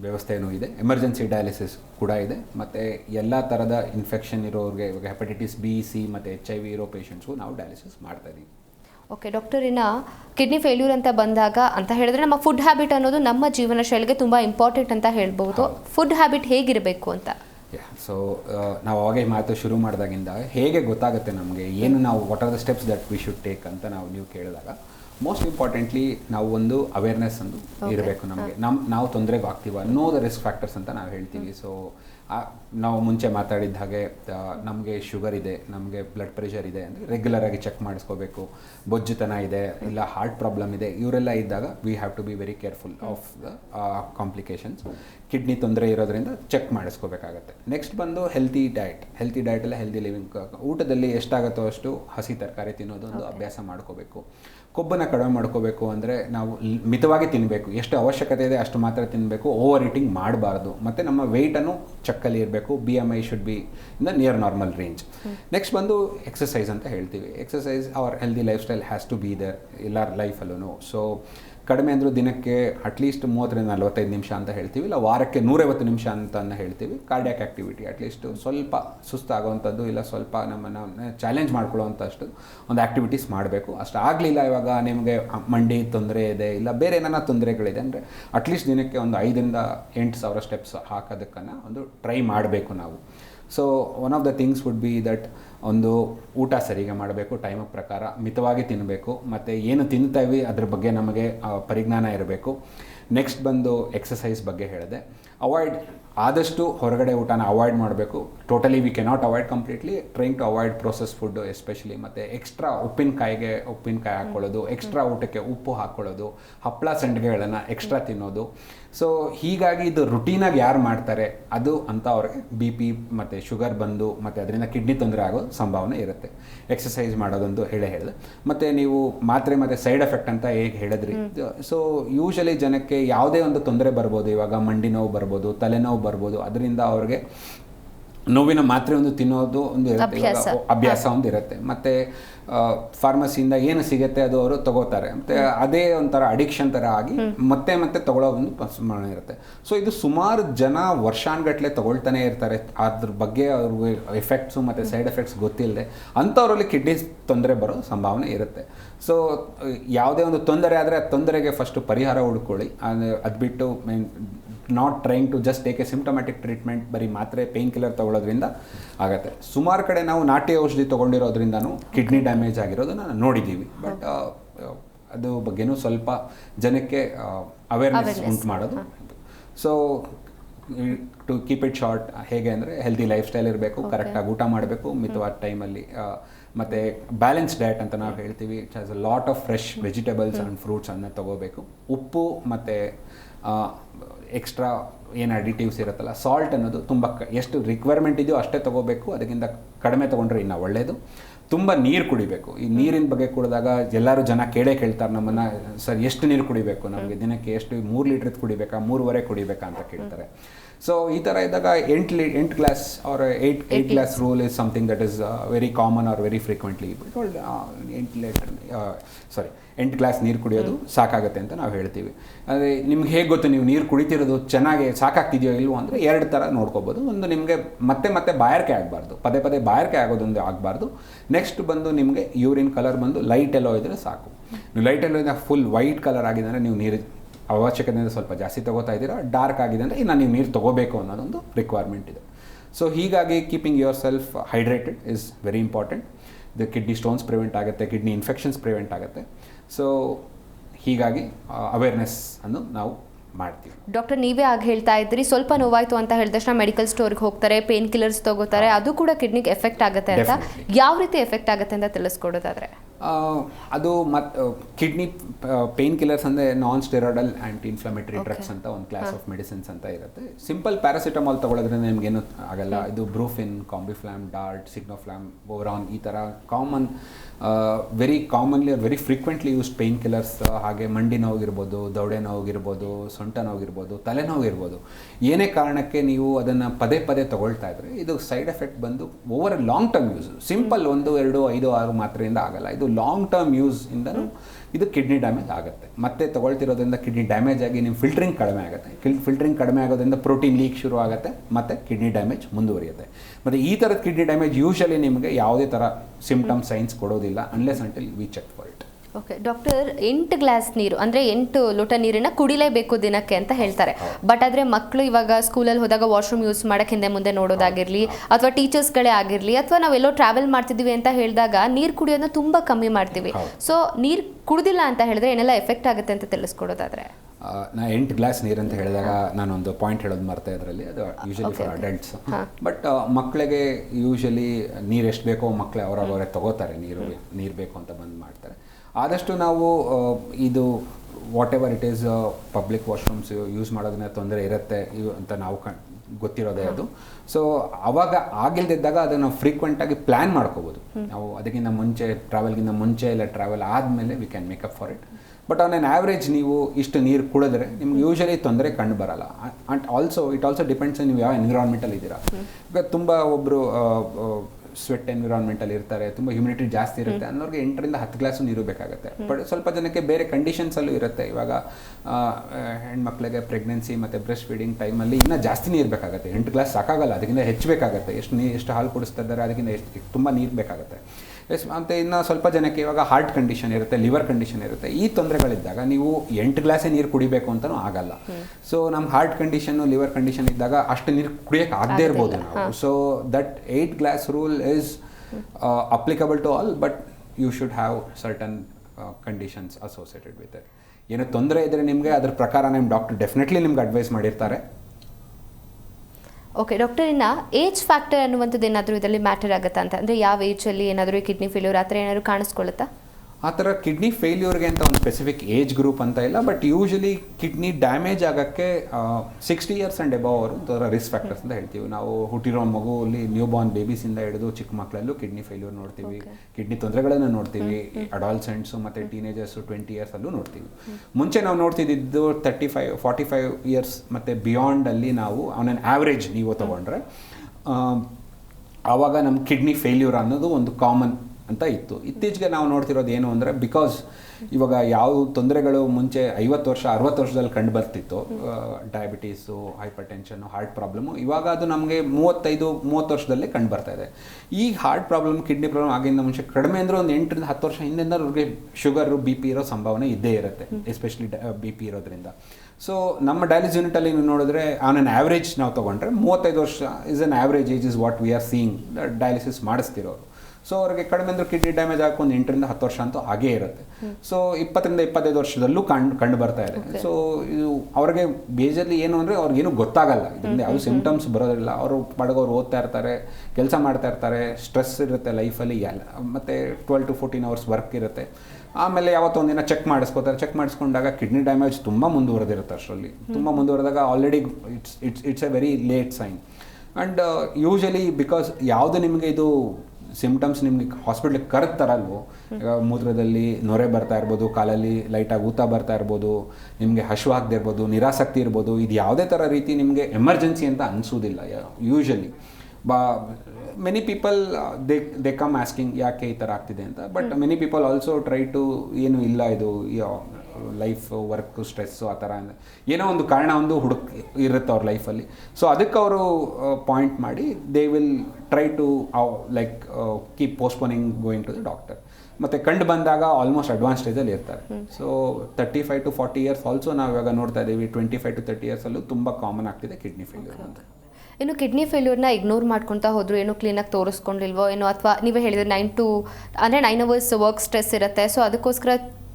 ವ್ಯವಸ್ಥೆಯೂ ಇದೆ. ಎಮರ್ಜೆನ್ಸಿ ಡಯಾಲಿಸಿಸ್ ಕೂಡ ಇದೆ. ಮತ್ತು ಎಲ್ಲ ಥರದ ಇನ್ಫೆಕ್ಷನ್ ಇರೋರಿಗೆ ಇವಾಗ ಹೆಪಟೈಟಿಸ್ ಬಿ ಸಿ ಮತ್ತು ಎಚ್ ಐ ವಿ ಇರೋ ಪೇಷಂಟ್ಸ್ಗೂ ನಾವು ಡಯಾಲಿಸಿಸ್ ಮಾಡ್ತಾ ಇದ್ದೀವಿ ಓಕೆ ಡಾಕ್ಟರ್ ಇನ್ನು ಕಿಡ್ನಿ ಫೇಲ್ಯೂರ್ ಅಂತ ಬಂದಾಗ ಅಂತ ಹೇಳಿದ್ರೆ ನಮ್ಮ ಫುಡ್ ಹ್ಯಾಬಿಟ್ ಅನ್ನೋದು ನಮ್ಮ ಜೀವನ ಶೈಲಿಗೆ ತುಂಬ ಇಂಪಾರ್ಟೆಂಟ್ ಅಂತ ಹೇಳ್ಬೋದು. ಫುಡ್ ಹ್ಯಾಬಿಟ್ ಹೇಗಿರಬೇಕು ಅಂತ? ಸೊ ನಾವು ಆವಾಗ ಈ ಮಾತು ಶುರು ಮಾಡಿದಾಗಿಂದ ಹೇಗೆ ಗೊತ್ತಾಗುತ್ತೆ ನಮಗೆ? ಏನು ನಾವು what are the steps that we should take ಅಂತ ನಾವು ನೀವು ಕೇಳಿದಾಗ. ಮೋಸ್ಟ್ ಇಂಪಾರ್ಟೆಂಟ್ಲಿ ನಾವು ಒಂದು ಅವೇರ್ನೆಸ್ ಒಂದು ಇರಬೇಕು ನಮಗೆ. ನಮ್ಮ ನಾವು ತೊಂದರೆಗೆ ಆಗ್ತೀವ. ನೋ ದ ರಿಸ್ಕ್ ಫ್ಯಾಕ್ಟರ್ಸ್ ಅಂತ ನಾವು ಹೇಳ್ತೀವಿ. ಸೊ ನಾವು ಮುಂಚೆ ಮಾತಾಡಿದ ಹಾಗೆ ನಮಗೆ ಶುಗರ್ ಇದೆ ನಮಗೆ ಬ್ಲಡ್ ಪ್ರೆಷರ್ ಇದೆ ಅಂದರೆ ರೆಗ್ಯುಲರ್ ಆಗಿ ಚೆಕ್ ಮಾಡಿಸ್ಕೋಬೇಕು. ಬೊಜ್ಜುತನ ಇದೆ ಇಲ್ಲ ಹಾರ್ಟ್ ಪ್ರಾಬ್ಲಮ್ ಇದೆ ಇವರೆಲ್ಲ ಇದ್ದಾಗ we have to be very careful of the complications kidney ತೊಂದರೆ ಇರೋದ್ರಿಂದ ಚೆಕ್ ಮಾಡಿಸ್ಕೋಬೇಕಾಗತ್ತೆ. ನೆಕ್ಸ್ಟ್ ಬಂದು ಹೆಲ್ತಿ ಡಯಟ್ ಹೆಲ್ತಿ ಡಯಟ್ ಎಲ್ಲ ಹೆಲ್ದಿ ಲಿವಿಂಗ್ ಊಟದಲ್ಲಿ ಎಷ್ಟಾಗುತ್ತೋ ಅಷ್ಟು ಹಸಿ ತರಕಾರಿ ತಿನ್ನೋದು ಒಂದು ಅಭ್ಯಾಸ ಮಾಡ್ಕೋಬೇಕು. ಕೊಬ್ಬನ್ನು ಕಡಿಮೆ ಮಾಡ್ಕೋಬೇಕು ಅಂದರೆ ನಾವು ಮಿತವಾಗಿ ತಿನ್ನಬೇಕು ಎಷ್ಟು ಅವಶ್ಯಕತೆ ಇದೆ ಅಷ್ಟು ಮಾತ್ರ ತಿನ್ನಬೇಕು ಓವರ್ ಈಟಿಂಗ್ ಮಾಡಬಾರ್ದು. ಮತ್ತು ನಮ್ಮ ವೆಯ್ಟನ್ನು ಚಕ್ಕಲ್ಲಿ ಇರಬೇಕು. B M I should be in the near normal range next ಬಂದು ಎಕ್ಸಸೈಸ್ ಅಂತ ಹೇಳ್ತೀವಿ. Exercise our healthy lifestyle has to be there ಎಲ್ಲರ ಲೈಫಲ್ಲೂ ಸೊ ಕಡಿಮೆ ಅಂದರೂ ದಿನಕ್ಕೆ ಅಟ್ಲೀಸ್ಟ್ ಮೂವತ್ತರಿಂದ ನಲವತ್ತೈದು ನಿಮಿಷ ಅಂತ ಹೇಳ್ತೀವಿ, ಇಲ್ಲ ವಾರಕ್ಕೆ ನೂರೈವತ್ತು ನಿಮಿಷ ಅಂತ ಹೇಳ್ತೀವಿ ಕಾರ್ಡಿಯಾಕ್ ಆ್ಯಕ್ಟಿವಿಟಿ ಅಟ್ಲೀಸ್ಟ್ ಸ್ವಲ್ಪ ಸುಸ್ತಾಗುವಂಥದ್ದು, ಇಲ್ಲ ಸ್ವಲ್ಪ ನಮ್ಮನ್ನು ಚಾಲೆಂಜ್ ಮಾಡ್ಕೊಳ್ಳೋವಂಥಷ್ಟು ಒಂದು ಆ್ಯಕ್ಟಿವಿಟೀಸ್ ಮಾಡಬೇಕು. ಅಷ್ಟು ಆಗಲಿಲ್ಲ ಇವಾಗ ನಿಮಗೆ ಮಂಡಿ ತೊಂದರೆ ಇದೆ, ಇಲ್ಲ ಬೇರೆ ಏನಾರ ತೊಂದರೆಗಳಿದೆ ಅಂದರೆ ಅಟ್ಲೀಸ್ಟ್ ದಿನಕ್ಕೆ ಒಂದು ಐದರಿಂದ ಎಂಟು ಸಾವಿರ ಸ್ಟೆಪ್ಸ್ ಹಾಕೋದಕ್ಕನ್ನು ಒಂದು ಟ್ರೈ ಮಾಡಬೇಕು ನಾವು. So one of the things would be that ಒಂದು ಊಟ ಸರಿಗೆ ಮಾಡಬೇಕು ಟೈಮ್ ಪ್ರಕಾರ, ಮಿತವಾಗಿ ತಿನ್ನಬೇಕು ಮತ್ತು ಏನು ತಿಂತೀವಿ ಅದ್ರ ಬಗ್ಗೆ ನಮಗೆ ಪರಿಜ್ಞಾನ ಇರಬೇಕು. ನೆಕ್ಸ್ಟ್ ಬಂದು ಎಕ್ಸಸೈಸ್ ಬಗ್ಗೆ ಹೇಳಿದೆ. ಅವಾಯ್ಡ್ ಆದಷ್ಟು ಹೊರಗಡೆ ಊಟನ ಅವಾಯ್ಡ್ ಮಾಡಬೇಕು. Totally we cannot avoid completely trying to avoid process food especially ಮತ್ತು ಎಕ್ಸ್ಟ್ರಾ ಉಪ್ಪಿನಕಾಯಿಗೆ ಉಪ್ಪಿನಕಾಯಿ ಹಾಕ್ಕೊಳ್ಳೋದು ಎಕ್ಸ್ಟ್ರಾ ಊಟಕ್ಕೆ ಉಪ್ಪು ಹಾಕ್ಕೊಳ್ಳೋದು ಹಪ್ಪಳ ಸಂಡಿಗೆಗಳನ್ನು ಎಕ್ಸ್ಟ್ರಾ ತಿನ್ನೋದು. ಸೊ ಹೀಗಾಗಿ ಇದು ರುಟೀನಾಗಿ ಯಾರು ಮಾಡ್ತಾರೆ ಅದು ಅಂತ ಅವ್ರಿಗೆ ಬಿ ಪಿ ಮತ್ತು ಶುಗರ್ ಬಂದು ಮತ್ತು ಅದರಿಂದ ಕಿಡ್ನಿ ತೊಂದರೆ ಆಗೋ ಸಂಭಾವನೆ ಇರುತ್ತೆ. ಎಕ್ಸಸೈಸ್ ಮಾಡೋದೊಂದು ಹೇಳೇ. ಹೇಳಿದೆ ಮತ್ತು ನೀವು ಮಾತ್ರೆ ಮತ್ತು ಸೈಡ್ ಎಫೆಕ್ಟ್ ಅಂತ ಹೇಗೆ ಹೇಳಿದ್ರಿ? ಸೊ ಯೂಶಲಿ ಜನಕ್ಕೆ ಯಾವುದೇ ಒಂದು ತೊಂದರೆ ಬರ್ಬೋದು ಇವಾಗ ಮಂಡಿ ನೋವು ಬರ್ಬೋದು ತಲೆನೋವು ಬರ್ಬೋದು ಅದರಿಂದ ಅವ್ರಿಗೆ ನೋವಿನ ಮಾತ್ರೆ ಒಂದು ತಿನ್ನೋದು ಒಂದು ಇರುತ್ತೆ ಇವಾಗ ಅಭ್ಯಾಸ. ಒಂದು ಇರುತ್ತೆ ಮತ್ತು ಫಾರ್ಮಸಿಯಿಂದ ಏನು ಸಿಗುತ್ತೆ ಅದು ಅವರು ತಗೋತಾರೆ. ಮತ್ತೆ ಅದೇ ಒಂಥರ ಅಡಿಕ್ಷನ್ ತರ ಆಗಿ ಮತ್ತೆ ಮತ್ತೆ ತಗೊಳ್ಳೋ ಒಂದು ಪ್ರಮಾಣ ಇರುತ್ತೆ. ಸೊ ಇದು ಸುಮಾರು ಜನ ವರ್ಷಾನ್ಗಟ್ಲೆ ತಗೊಳ್ತಾನೆ ಇರ್ತಾರೆ. ಅದ್ರ ಬಗ್ಗೆ ಅವ್ರಿಗೆ ಎಫೆಕ್ಟ್ಸು ಮತ್ತೆ ಸೈಡ್ ಎಫೆಕ್ಟ್ಸ್ ಗೊತ್ತಿಲ್ಲದೆ. ಅಂಥವ್ರಲ್ಲಿ ಕಿಡ್ನಿ ತೊಂದರೆ ಬರೋ ಸಂಭಾವನೆ ಇರುತ್ತೆ. ಸೊ ಯಾವುದೇ ಒಂದು ತೊಂದರೆ ಆದರೆ ಆ ತೊಂದರೆಗೆ ಫಸ್ಟ್ ಪರಿಹಾರ ಹುಡ್ಕೊಳ್ಳಿ. ಅದು ಬಿಟ್ಟು not trying to just take a symptomatic treatment ಬರೀ ಮಾತ್ರೆ ಪೇನ್ ಕಿಲ್ಲರ್ ತಗೊಳ್ಳೋದ್ರಿಂದ ಆಗುತ್ತೆ. ಸುಮಾರು ಕಡೆ ನಾವು ನಾಟಿ ಔಷಧಿ ತೊಗೊಂಡಿರೋದ್ರಿಂದನೂ ಕಿಡ್ನಿ ಡ್ಯಾಮೇಜ್ ಆಗಿರೋದು ನಾನು ನೋಡಿದ್ದೀವಿ ಬಟ್ ಅದು ಬಗ್ಗೆನೂ ಸ್ವಲ್ಪ ಜನಕ್ಕೆ ಅವೇರ್ನೆಸ್. ಉಂಟು ಮಾಡೋದು. So to keep it short ಹೇಗೆ ಅಂದರೆ ಹೆಲ್ದಿ ಲೈಫ್ ಸ್ಟೈಲ್ ಇರಬೇಕು. ಕರೆಕ್ಟಾಗಿ ಊಟ ಮಾಡಬೇಕು ಮಿತವಾದ ಟೈಮಲ್ಲಿ ಮತ್ತು ಬ್ಯಾಲೆನ್ಸ್ ಡಯಟ್ ಅಂತ ನಾವು ಹೇಳ್ತೀವಿ. It has a lot of fresh vegetables and fruits ಅನ್ನ ತಗೋಬೇಕು. ಉಪ್ಪು ಮತ್ತು ಎಕ್ಸ್ಟ್ರಾ ಏನು ಅಡಿಟಿವ್ಸ್ ಇರುತ್ತಲ್ಲ ಸಾಲ್ಟ್ ಅನ್ನೋದು ತುಂಬ ಕ ಎಷ್ಟು ರಿಕ್ವೈರ್ಮೆಂಟ್ ಇದೆಯೋ ಅಷ್ಟೇ ತಗೋಬೇಕು ಅದಕ್ಕಿಂತ ಕಡಿಮೆ ತೊಗೊಂಡ್ರೆ ಇನ್ನೂ ಒಳ್ಳೆಯದು ತುಂಬ ನೀರು ಕುಡಿಬೇಕು. ಈ ನೀರಿನ ಬಗ್ಗೆ ಕುಡಿದಾಗ ಎಲ್ಲರೂ ಜನ ಕೇಳೇ ಕೇಳ್ತಾರೆ ನಮ್ಮನ್ನು ಸರ್ ಎಷ್ಟು ನೀರು ಕುಡಿಬೇಕು? ನಮಗೆ ದಿನಕ್ಕೆ ಎಷ್ಟು ಮೂರು ಲೀಟ್ರದ್ದು ಕುಡಿಬೇಕಾ ಮೂರುವರೆ ಕುಡಿಬೇಕಾ? ಅಂತ ಕೇಳ್ತಾರೆ. ಸೊ ಈ ಥರ ಇದ್ದಾಗ ಎಂಟು ಲೀ ಎಂಟು glass or eight eight glass rule is something that is very common or very frequently but ಎಂಟು ಲೀಟರ್ ಸಾರಿ ಎಂಟು ಗ್ಲಾಸ್ ನೀರು ಕುಡಿಯೋದು ಸಾಕಾಗುತ್ತೆ ಅಂತ ನಾವು ಹೇಳ್ತೀವಿ. ಅಂದರೆ ನಿಮ್ಗೆ ಹೇಗೆ ಗೊತ್ತು ನೀವು ನೀರು ಕುಡಿತಿರೋದು ಚೆನ್ನಾಗಿ ಸಾಕಾಗ್ತಿದೆಯೋ ಇಲ್ವೋ ಅಂದರೆ ಎರಡು ಥರ ನೋಡ್ಕೋಬೋದು. ಒಂದು ನಿಮಗೆ ಮತ್ತೆ ಮತ್ತೆ ಬಾಯಾರಿಕೆ ಆಗಬಾರ್ದು. ಪದೇ ಪದೇ ಬಾಯಾರಿಕೆ ಆಗೋದೊಂದು ಆಗಬಾರ್ದು. ನೆಕ್ಸ್ಟ್ ಬಂದು ನಿಮಗೆ ಯೂರಿನ್ ಕಲರ್ ಬಂದು ಲೈಟ್ ಎಲ್ಲೋ ಇದ್ದರೆ ಸಾಕು. ನೀವು ಲೈಟ್ ಎಲ್ಲೋ ಇಂದ ಫುಲ್ ವೈಟ್ ಕಲರ್ ಆಗಿದ್ದರೆ ನೀವು ನೀರು ಅವಶ್ಯಕತೆಯಿಂದ ಸ್ವಲ್ಪ ಜಾಸ್ತಿ ತಗೋತಾ ಇದ್ದೀರಾ? ಡಾರ್ಕ್ ಆಗಿದೆ ಅಂದರೆ ಇನ್ನು ನೀವು ನೀರು ತಗೋಬೇಕು ಅನ್ನೋದೊಂದು ರಿಕ್ವೈರ್ಮೆಂಟ್ ಇದೆ. ಸೊ ಹೀಗಾಗಿ keeping yourself hydrated is very important the kidney stones prevent ಆಗುತ್ತೆ ಕಿಡ್ನಿ ಇನ್ಫೆಕ್ಷನ್ಸ್ ಪ್ರಿವೆಂಟ್ ಆಗುತ್ತೆ. ಸೊ ಹೀಗಾಗಿ ಅವೇರ್ನೆಸ್ ಅನ್ನು ನಾವು ಮಾಡ್ತೀವಿ. ಡಾಕ್ಟರ್ ನೀವೇ ಆಗ ಹೇಳ್ತಾ ಇದ್ರಿ. ಸ್ವಲ್ಪ ನೋವಾಯ್ತು ಅಂತ ಹೇಳಿದ ತಕ್ಷಣ ಮೆಡಿಕಲ್ ಸ್ಟೋರ್ಗೆ ಹೋಗ್ತಾರೆ ಪೇನ್ ಕಿಲ್ಲರ್ಸ್ ತಗೋತಾರೆ ಅದು ಕೂಡ ಕಿಡ್ನಿಗೆ ಎಫೆಕ್ಟ್ ಆಗುತ್ತೆ ಅಂತ. ಯಾವ ರೀತಿ ಎಫೆಕ್ಟ್ ಆಗುತ್ತೆ ಅಂತ ತಿಳಿಸ್ಕೊಡೋದಾದ್ರೆ? ಅದು ಮತ್ ಕಿಡ್ನಿ ಪೇನ್ ಕಿಲ್ಲರ್ಸ್ ಅಂದರೆ non steroidal anti inflammatory. Drugs ಅಂತ ಒಂದು ಕ್ಲಾಸ್ ಆಫ್ ಮೆಡಿಸಿನ್ಸ್ ಅಂತ ಇರುತ್ತೆ. ಸಿಂಪಲ್ ಪ್ಯಾರಾಸಿಟಮಾಲ್ ತೊಗೊಳೋದ್ರಿಂದ ನಿಮ್ಗೇನು ಆಗಲ್ಲ. ಇದು ಬ್ರೂಫಿನ್ ಕಾಂಬಿಫ್ಲಾಮ್ ಡಾರ್ಟ್ ಸಿಗ್ನೋಫ್ಲಾಮ್ ಬೋರಾನ್ ಈ ಥರ common very commonly are very frequently use painkillers ಹಾಗೆ ಮಂಡಿ ನೋವಾಗಿರ್ಬೋದು ದೌಡೆ ನೋವಾಗಿರ್ಬೋದು ಸೊಂಟ ನೋವಾಗಿರ್ಬೋದು ತಲೆನೋವಿರ್ಬೋದು ಏನೇ ಕಾರಣಕ್ಕೆ ನೀವು ಅದನ್ನು ಪದೇ ಪದೇ ತಗೊಳ್ತಾ ಇದ್ರೆ ಇದು ಸೈಡ್ ಎಫೆಕ್ಟ್ ಬಂದು over long term use simple ಒಂದು, ಎರಡು, ಐದು, ಆರು ಮಾತ್ರೆಯಿಂದ ಆಗಲ್ಲ. ಇದು ಲಾಂಗ್ ಟರ್ಮ್ ಯೂಸ್ ಇಂದನೂ ಇದು ಕಿಡ್ನಿ ಡ್ಯಾಮೇಜ್ ಆಗುತ್ತೆ. ಮತ್ತೆ ತಗೊಳ್ತಿರೋದ್ರಿಂದ ಕಿಡ್ನಿ ಡ್ಯಾಮೇಜ್ ಆಗಿ ನಿಮ್ಮ ಫಿಲ್ಟ್ರಿಂಗ್ ಕಡಿಮೆ ಆಗುತ್ತೆ. ಕಿಲ್ ಫಿಲ್ಟ್ರಿಂಗ್ ಕಡಿಮೆ ಆಗೋದ್ರಿಂದ ಪ್ರೋಟೀನ್ ಲೀಕ್ ಶುರು ಆಗುತ್ತೆ, ಮತ್ತು ಕಿಡ್ನಿ ಡ್ಯಾಮೇಜ್ ಮುಂದುವರಿಯುತ್ತೆ. ಮತ್ತು ಈ ಥರದ ಕಿಡ್ನಿ ಡ್ಯಾಮೇಜ್ ಯೂಶಲಿ ನಿಮಗೆ ಯಾವುದೇ ಥರ ಸಿಂಪ್ಟಮ್ಸ್ ಸೈನ್ಸ್ ಕೊಡೋದಿಲ್ಲ unless until we check for okay doctor ಎಂಟು ಗ್ಲಾಸ್ ನೀರು ಅಂದರೆ ಎಂಟು ಲೋಟ ನೀರನ್ನ ಕುಡಿಲೇಬೇಕು ದಿನಕ್ಕೆ ಅಂತ ಹೇಳ್ತಾರೆ. ಬಟ್ ಆದರೆ ಮಕ್ಕಳು ಇವಾಗ ಸ್ಕೂಲಲ್ಲಿ ಹೋದಾಗ ವಾಶ್ರೂಮ್ ಯೂಸ್ ಮಾಡೋಕ್ಕೆ ಹಿಂದೆ ಮುಂದೆ ನೋಡೋದಾಗಿರಲಿ ಅಥವಾ ಟೀಚರ್ಸ್ಗಳೇ ಆಗಿರಲಿ ಅಥವಾ ನಾವೆಲ್ಲೋ ಟ್ರಾವೆಲ್ ಮಾಡ್ತಿದ್ದೀವಿ ಅಂತ ಹೇಳಿದಾಗ ನೀರು ಕುಡಿಯೋದನ್ನ ತುಂಬ ಕಮ್ಮಿ ಮಾಡ್ತೀವಿ. ಸೊ ನೀರು ಕುಡಿದಿಲ್ಲ ಅಂತ ಹೇಳಿದ್ರೆ ಏನೆಲ್ಲ ಎಫೆಕ್ಟ್ ಆಗುತ್ತೆ ಅಂತ ತಿಳಿಸ್ಕೊಡೋದಾದರೆ? ನಾ ಎಂಟು ಗ್ಲಾಸ್ ನೀರು ಅಂತ ಹೇಳಿದಾಗ ನಾನೊಂದು ಪಾಯಿಂಟ್ ಹೇಳೋದು ಮರ್ತೆ ಅದರಲ್ಲಿ ಅದು ಯೂಶಲಿ ಫಾರ್ ಅಡಲ್ಟ್ಸ್ ಬಟ್ ಮಕ್ಕಳಿಗೆ ಯೂಶಲಿ ನೀರು ಎಷ್ಟು ಬೇಕೋ ಮಕ್ಕಳೇ ಅವರವರೇ ತಗೋತಾರೆ ನೀರು ನೀರು ಬೇಕು ಅಂತ ಬಂದು ಮಾಡ್ತಾರೆ. ಆದಷ್ಟು ನಾವು ಇದು whatever it is public washrooms use ಮಾಡೋದನ್ನ ತೊಂದರೆ ಇರುತ್ತೆ ಅಂತ ನಾವು ಕಣ್ ಗೊತ್ತಿರೋದೇ ಅದು. ಸೊ ಅವಾಗ ಆಗಿಲ್ದಿದ್ದಾಗ ಅದನ್ನು ಫ್ರೀಕ್ವೆಂಟಾಗಿ ಪ್ಲ್ಯಾನ್ ಮಾಡ್ಕೋಬೋದು. ನಾವು ಅದಕ್ಕಿಂತ ಮುಂಚೆ ಟ್ರಾವೆಲ್ಗಿಂತ ಮುಂಚೆ ಇಲ್ಲ ಟ್ರಾವೆಲ್ ಆದಮೇಲೆ we can make up for it but on an average ನೀವು ಇಷ್ಟು ನೀರು ಕುಡಿದ್ರೆ ನಿಮ್ಗೆ ಯೂಶಲಿ ತೊಂದರೆ ಕಂಡು ಬರಲ್ಲ. And also it also depends ನೀವು ಯಾವ ಎನ್ವಿರಾನ್ಮೆಂಟಲ್ಲಿ ಇದ್ದೀರಾ. ಈಗ ತುಂಬ ಒಬ್ಬರು ಸ್ವೆಟ್ ಎನ್ವಿರಾನ್ಮೆಂಟಲ್ಲಿ ಇರ್ತಾರೆ ತುಂಬ ಹ್ಯೂಮಿಡಿಟಿ ಜಾಸ್ತಿ ಇರುತ್ತೆ ಅನ್ನೋರಿಗೆ ಎಂಟರಿಂದ ಹತ್ತು ಗ್ಲಾಸು ನೀರು ಬೇಕಾಗುತ್ತೆ. ಬಟ್ ಸ್ವಲ್ಪ ಜನಕ್ಕೆ ಬೇರೆ ಕಂಡೀಷನ್ಸಲ್ಲೂ ಇರುತ್ತೆ. ಇವಾಗ ಹೆಣ್ಮಕ್ಳಿಗೆ ಪ್ರೆಗ್ನೆನ್ಸಿ ಮತ್ತು ಬ್ರೆಸ್ಟ್ ಫೀಡಿಂಗ್ ಟೈಮಲ್ಲಿ ಇನ್ನೂ ಜಾಸ್ತಿ ನೀರು ಬೇಕಾಗುತ್ತೆ. ಎಂಟು ಗ್ಲಾಸ್ ಸಾಕಾಗಲ್ಲ ಅದಕ್ಕಿಂತ ಹೆಚ್ಚು ಬೇಕಾಗುತ್ತೆ. ಎಷ್ಟು ನೀರು ಎಷ್ಟು ಹಾಲು ಕುಡಿಸ್ತಾ ಇದ್ದಾರೆ ಅದಕ್ಕಿಂತ ಎಷ್ಟು ತುಂಬ ನೀರು ಬೇಕಾಗುತ್ತೆ. ಎಸ್ ಮತ್ತು ಇನ್ನು ಸ್ವಲ್ಪ ಜನಕ್ಕೆ ಇವಾಗ ಹಾರ್ಟ್ ಕಂಡೀಷನ್ ಇರುತ್ತೆ ಲಿವರ್ ಕಂಡೀಷನ್ ಇರುತ್ತೆ. ಈ ತೊಂದರೆಗಳಿದ್ದಾಗ ನೀವು ಎಂಟು ಗ್ಲಾಸೇ ನೀರು ಕುಡಿಬೇಕು ಅಂತಲೂ ಆಗಲ್ಲ. ಸೊ ನಮ್ಮ ಹಾರ್ಟ್ ಕಂಡೀಷನ್ನು ಲಿವರ್ ಕಂಡೀಷನ್ ಇದ್ದಾಗ ಅಷ್ಟು ನೀರು ಕುಡಿಯೋಕೆ ಆಗದೇ ಇರ್ಬೋದು ನಾವು. So that eight glass rule is applicable to all but you should have certain conditions associated with it ಏನೋ ತೊಂದರೆ ಇದ್ದರೆ ನಿಮಗೆ ಅದ್ರ ಪ್ರಕಾರ ನಿಮ್ಮ ಡಾಕ್ಟರ್ ಡೆಫಿನೆಟ್ಲಿ ನಿಮ್ಗೆ ಅಡ್ವೈಸ್ ಮಾಡಿರ್ತಾರೆ. ಓಕೆ ಡಾಕ್ಟರ್ ಇನ್ನು ಏಜ್ ಫ್ಯಾಕ್ಟರ್ ಅನ್ನುವಂಥದ್ದು ಏನಾದರೂ ಇದರಲ್ಲಿ ಮ್ಯಾಟರ್ ಆಗುತ್ತಾ ಅಂತ? ಅಂದರೆ ಯಾವ ಏಜಲ್ಲಿ ಏನಾದರೂ ಕಿಡ್ನಿ ಫೇಲ್ಯೂರ್ ಆ ಥರ ಏನಾದರೂ ಕಾಣಿಸ್ಕೊಳ್ಳುತ್ತಾ? ಆ ಥರ ಕಿಡ್ನಿ ಫೇಲ್ಯೂರ್ಗೆ ಅಂತ ಒಂದು ಸ್ಪೆಸಿಫಿಕ್ ಏಜ್ ಗ್ರೂಪ್ ಅಂತ ಇಲ್ಲ ಬಟ್ ಯೂಶಲಿ ಕಿಡ್ನಿ ಡ್ಯಾಮೇಜ್ ಆಗೋಕ್ಕೆ ಸಿಕ್ಸ್ಟಿ ಇಯರ್ಸ್ ಆ್ಯಂಡ್ ಎಬವ್ ಅವರು ಒಂಥರ ರಿಸ್ಕ್ ಫ್ಯಾಕ್ಟರ್ಸ್ ಅಂತ ಹೇಳ್ತೀವಿ. ನಾವು ಹುಟ್ಟಿರೋ ಮಗುವಲ್ಲಿ ನ್ಯೂ ಬಾರ್ನ್ ಬೇಬೀಸಿಂದ ಹಿಡಿದು ಚಿಕ್ಕ ಮಕ್ಕಳಲ್ಲೂ ಕಿಡ್ನಿ ಫೇಲ್ಯೂರ್ ನೋಡ್ತೀವಿ. ಕಿಡ್ನಿ ತೊಂದರೆಗಳನ್ನು ನೋಡ್ತೀವಿ. ಅಡಾಲ್ಸೆಂಟ್ಸು ಮತ್ತು ಟೀನೇಜರ್ಸು ಟ್ವೆಂಟಿ ಇಯರ್ಸಲ್ಲೂ ನೋಡ್ತೀವಿ. ಮುಂಚೆ ನಾವು ನೋಡ್ತಿದ್ದಿದ್ದು thirty five forty five years ಮತ್ತು ಬಿಯಾಂಡಲ್ಲಿ ನಾವು ಅವನ ಆ್ಯಾವ್ರೇಜ್ ನೀವು ತೊಗೊಂಡ್ರೆ ಆವಾಗ ನಮ್ಮ ಕಿಡ್ನಿ ಫೇಲ್ಯೂರ್ ಅನ್ನೋದು ಒಂದು ಕಾಮನ್ ಅಂತ ಇತ್ತು. ಇತ್ತೀಚೆಗೆ ನಾವು ನೋಡ್ತಿರೋದು ಏನು ಅಂದರೆ ಬಿಕಾಸ್ ಇವಾಗ ಯಾವ ತೊಂದರೆಗಳು ಮುಂಚೆ ಐವತ್ತು ವರ್ಷ, ಅರವತ್ತು ವರ್ಷದಲ್ಲಿ ಕಂಡು ಬರ್ತಿತ್ತು. Diabetes hypertension heart problem ಇವಾಗ ಅದು ನಮಗೆ ಮೂವತ್ತೈದು, ಮೂವತ್ತು ವರ್ಷದಲ್ಲೇ ಕಂಡು ಬರ್ತಾ ಇದೆ. ಈ ಹಾರ್ಟ್ ಪ್ರಾಬ್ಲಮ್ ಕಿಡ್ನಿ ಪ್ರಾಬ್ಲಮ್ ಆಗಿಂದ ಮುಂಚೆ ಕಡಿಮೆ ಅಂದರೆ ಒಂದು ಎಂಟರಿಂದ ಹತ್ತು ವರ್ಷ ಹಿಂದಿಂದ ಅವ್ರಿಗೆ ಶುಗರು ಬಿ ಪಿ ಇರೋ ಸಂಭಾವನೆ ಇದ್ದೇ ಇರುತ್ತೆ ಎಸ್ಪೆಷಲಿ ಬಿ ಪಿ ಇರೋದ್ರಿಂದ. ಸೊ ನಮ್ಮ ಡಯಾಲಿಸ್ ಯೂನಿಟಲ್ಲಿ ನೀವು ನೋಡಿದ್ರೆ ಆನ್ ಅನ್ ಆ್ಯಾವ್ರೇಜ್ ನಾವು ತೊಗೊಂಡ್ರೆ ಮೂವತ್ತೈದು ವರ್ಷ is an average age is what we are seeing dialysis ಮಾಡಿಸ್ತಿರೋರು. So ಅವ್ರಿಗೆ ಕಡಿಮೆ ಅಂದ್ರೆ ಕಿಡ್ನಿ ಡ್ಯಾಮೇಜ್ ಆಗಿ ಒಂದು ಎಂಟರಿಂದ ಹತ್ತು ವರ್ಷ ಅಂತೂ ಹಾಗೇ ಇರುತ್ತೆ. ಸೊ ಇಪ್ಪತ್ತರಿಂದ ಇಪ್ಪತ್ತೈದು ವರ್ಷದಲ್ಲೂ ಕಂಡು ಕಂಡು ಬರ್ತಾ ಇದೆ. ಸೊ ಇದು ಅವ್ರಿಗೆ ಬೇಜಲ್ಲಿ ಏನು ಅಂದರೆ ಅವ್ರಿಗೇನು ಗೊತ್ತಾಗಲ್ಲ. ಇದರಿಂದ ಯಾವ ಸಿಂಪ್ಟಮ್ಸ್ ಬರೋದಿಲ್ಲ. ಅವರು ಪಡಗೋರು ಓದ್ತಾ ಇರ್ತಾರೆ ಕೆಲಸ ಮಾಡ್ತಾ ಇರ್ತಾರೆ ಸ್ಟ್ರೆಸ್ ಇರುತ್ತೆ ಲೈಫಲ್ಲಿ ಎಲ್ಲ. ಮತ್ತು twelve to fourteen hours work ಇರುತ್ತೆ. ಆಮೇಲೆ ಯಾವತ್ತೋ ಒಂದಿನ ಚೆಕ್ ಮಾಡಿಸ್ಕೋತಾರೆ. ಚೆಕ್ ಮಾಡಿಸ್ಕೊಂಡಾಗ ಕಿಡ್ನಿ ಡ್ಯಾಮೇಜ್ ತುಂಬ ಮುಂದುವರೆದಿರುತ್ತೆ ಅಷ್ಟರಲ್ಲಿ. ತುಂಬ ಮುಂದುವರೆದಾಗ already it's it's it's a very late sign and usually because ಯಾವುದು ನಿಮಗೆ ಇದು ಸಿಮ್ಟಮ್ಸ್ ನಿಮಗೆ ಹಾಸ್ಪಿಟ್ಲಿಗೆ ಕರೆದ್ತಾರಲ್ವೋ ಈಗ ಮೂತ್ರದಲ್ಲಿ ನೊರೆ ಬರ್ತಾ ಇರ್ಬೋದು ಕಾಲಲ್ಲಿ ಲೈಟಾಗಿ ಊತ ಬರ್ತಾ ಇರ್ಬೋದು ನಿಮಗೆ ಹಶು ಆಗದೆ ಇರ್ಬೋದು ನಿರಾಸಕ್ತಿ ಇರ್ಬೋದು ಇದು ಯಾವುದೇ ಥರ ರೀತಿ ನಿಮಗೆ ಎಮರ್ಜೆನ್ಸಿ ಅಂತ ಅನಿಸೋದಿಲ್ಲ ಯೂಶಲಿ ಬಾ many people they they come asking ಯಾಕೆ ಈ ಥರ ಆಗ್ತಿದೆ ಅಂತ. But many people also try to ಏನು ಇಲ್ಲ ಇದು ಲೈಫ್ ವರ್ಕ್ ಸ್ಟ್ರೆಸ್ಸು ಆ ಥರ ಏನೋ ಒಂದು ಕಾರಣ ಒಂದು ಹುಡುಕ್ ಇರುತ್ತೆ ಅವ್ರ ಲೈಫಲ್ಲಿ ಸೊ ಅದಕ್ಕೆ ಅವರು ಪಾಯಿಂಟ್ ಮಾಡಿ they will try to like keep postponing going to the doctor ಮತ್ತು ಕಂಡು ಬಂದಾಗ ಆಲ್ಮೋಸ್ಟ್ ಅಡ್ವಾನ್ಸ್ ಸ್ಟೇಜಲ್ಲಿ ಇರ್ತಾರೆ. So thirty five to forty years also ನಾವು ಇವಾಗ ನೋಡ್ತಾ ಇದ್ದೀವಿ. ಟ್ವೆಂಟಿ ಫೈವ್ ಟು ತರ್ಟಿ ಇಯರ್ಸಲ್ಲೂ ತುಂಬ ಕಾಮನ್ ಆಗ್ತಿದೆ ಕಿಡ್ನಿ ಫೇಲ್ಯೂರ್ ಅಂತ. ಇನ್ನು ಕಿಡ್ನಿ ಫೇಲ್ಯೂರ್ನ ಇಗ್ನೋರ್ ಮಾಡ್ಕೊತಾ ಹೋದ್ರು ಏನೋ ಕ್ಲೀನಾಗಿ ತೋರಿಸ್ಕೊಂಡಿಲ್ವೋ ಏನೋ ಅಥವಾ ನೀವೇ ಹೇಳಿದ್ರೆ ನೈನ್ ಟು ಅಂದರೆ ನೈನ್ ಅವರ್ಸ್ ವರ್ಕ್ ಸ್ಟ್ರೆಸ್ ಇರುತ್ತೆ. ಸೊ ಅದಕ್ಕೋಸ್ಕರ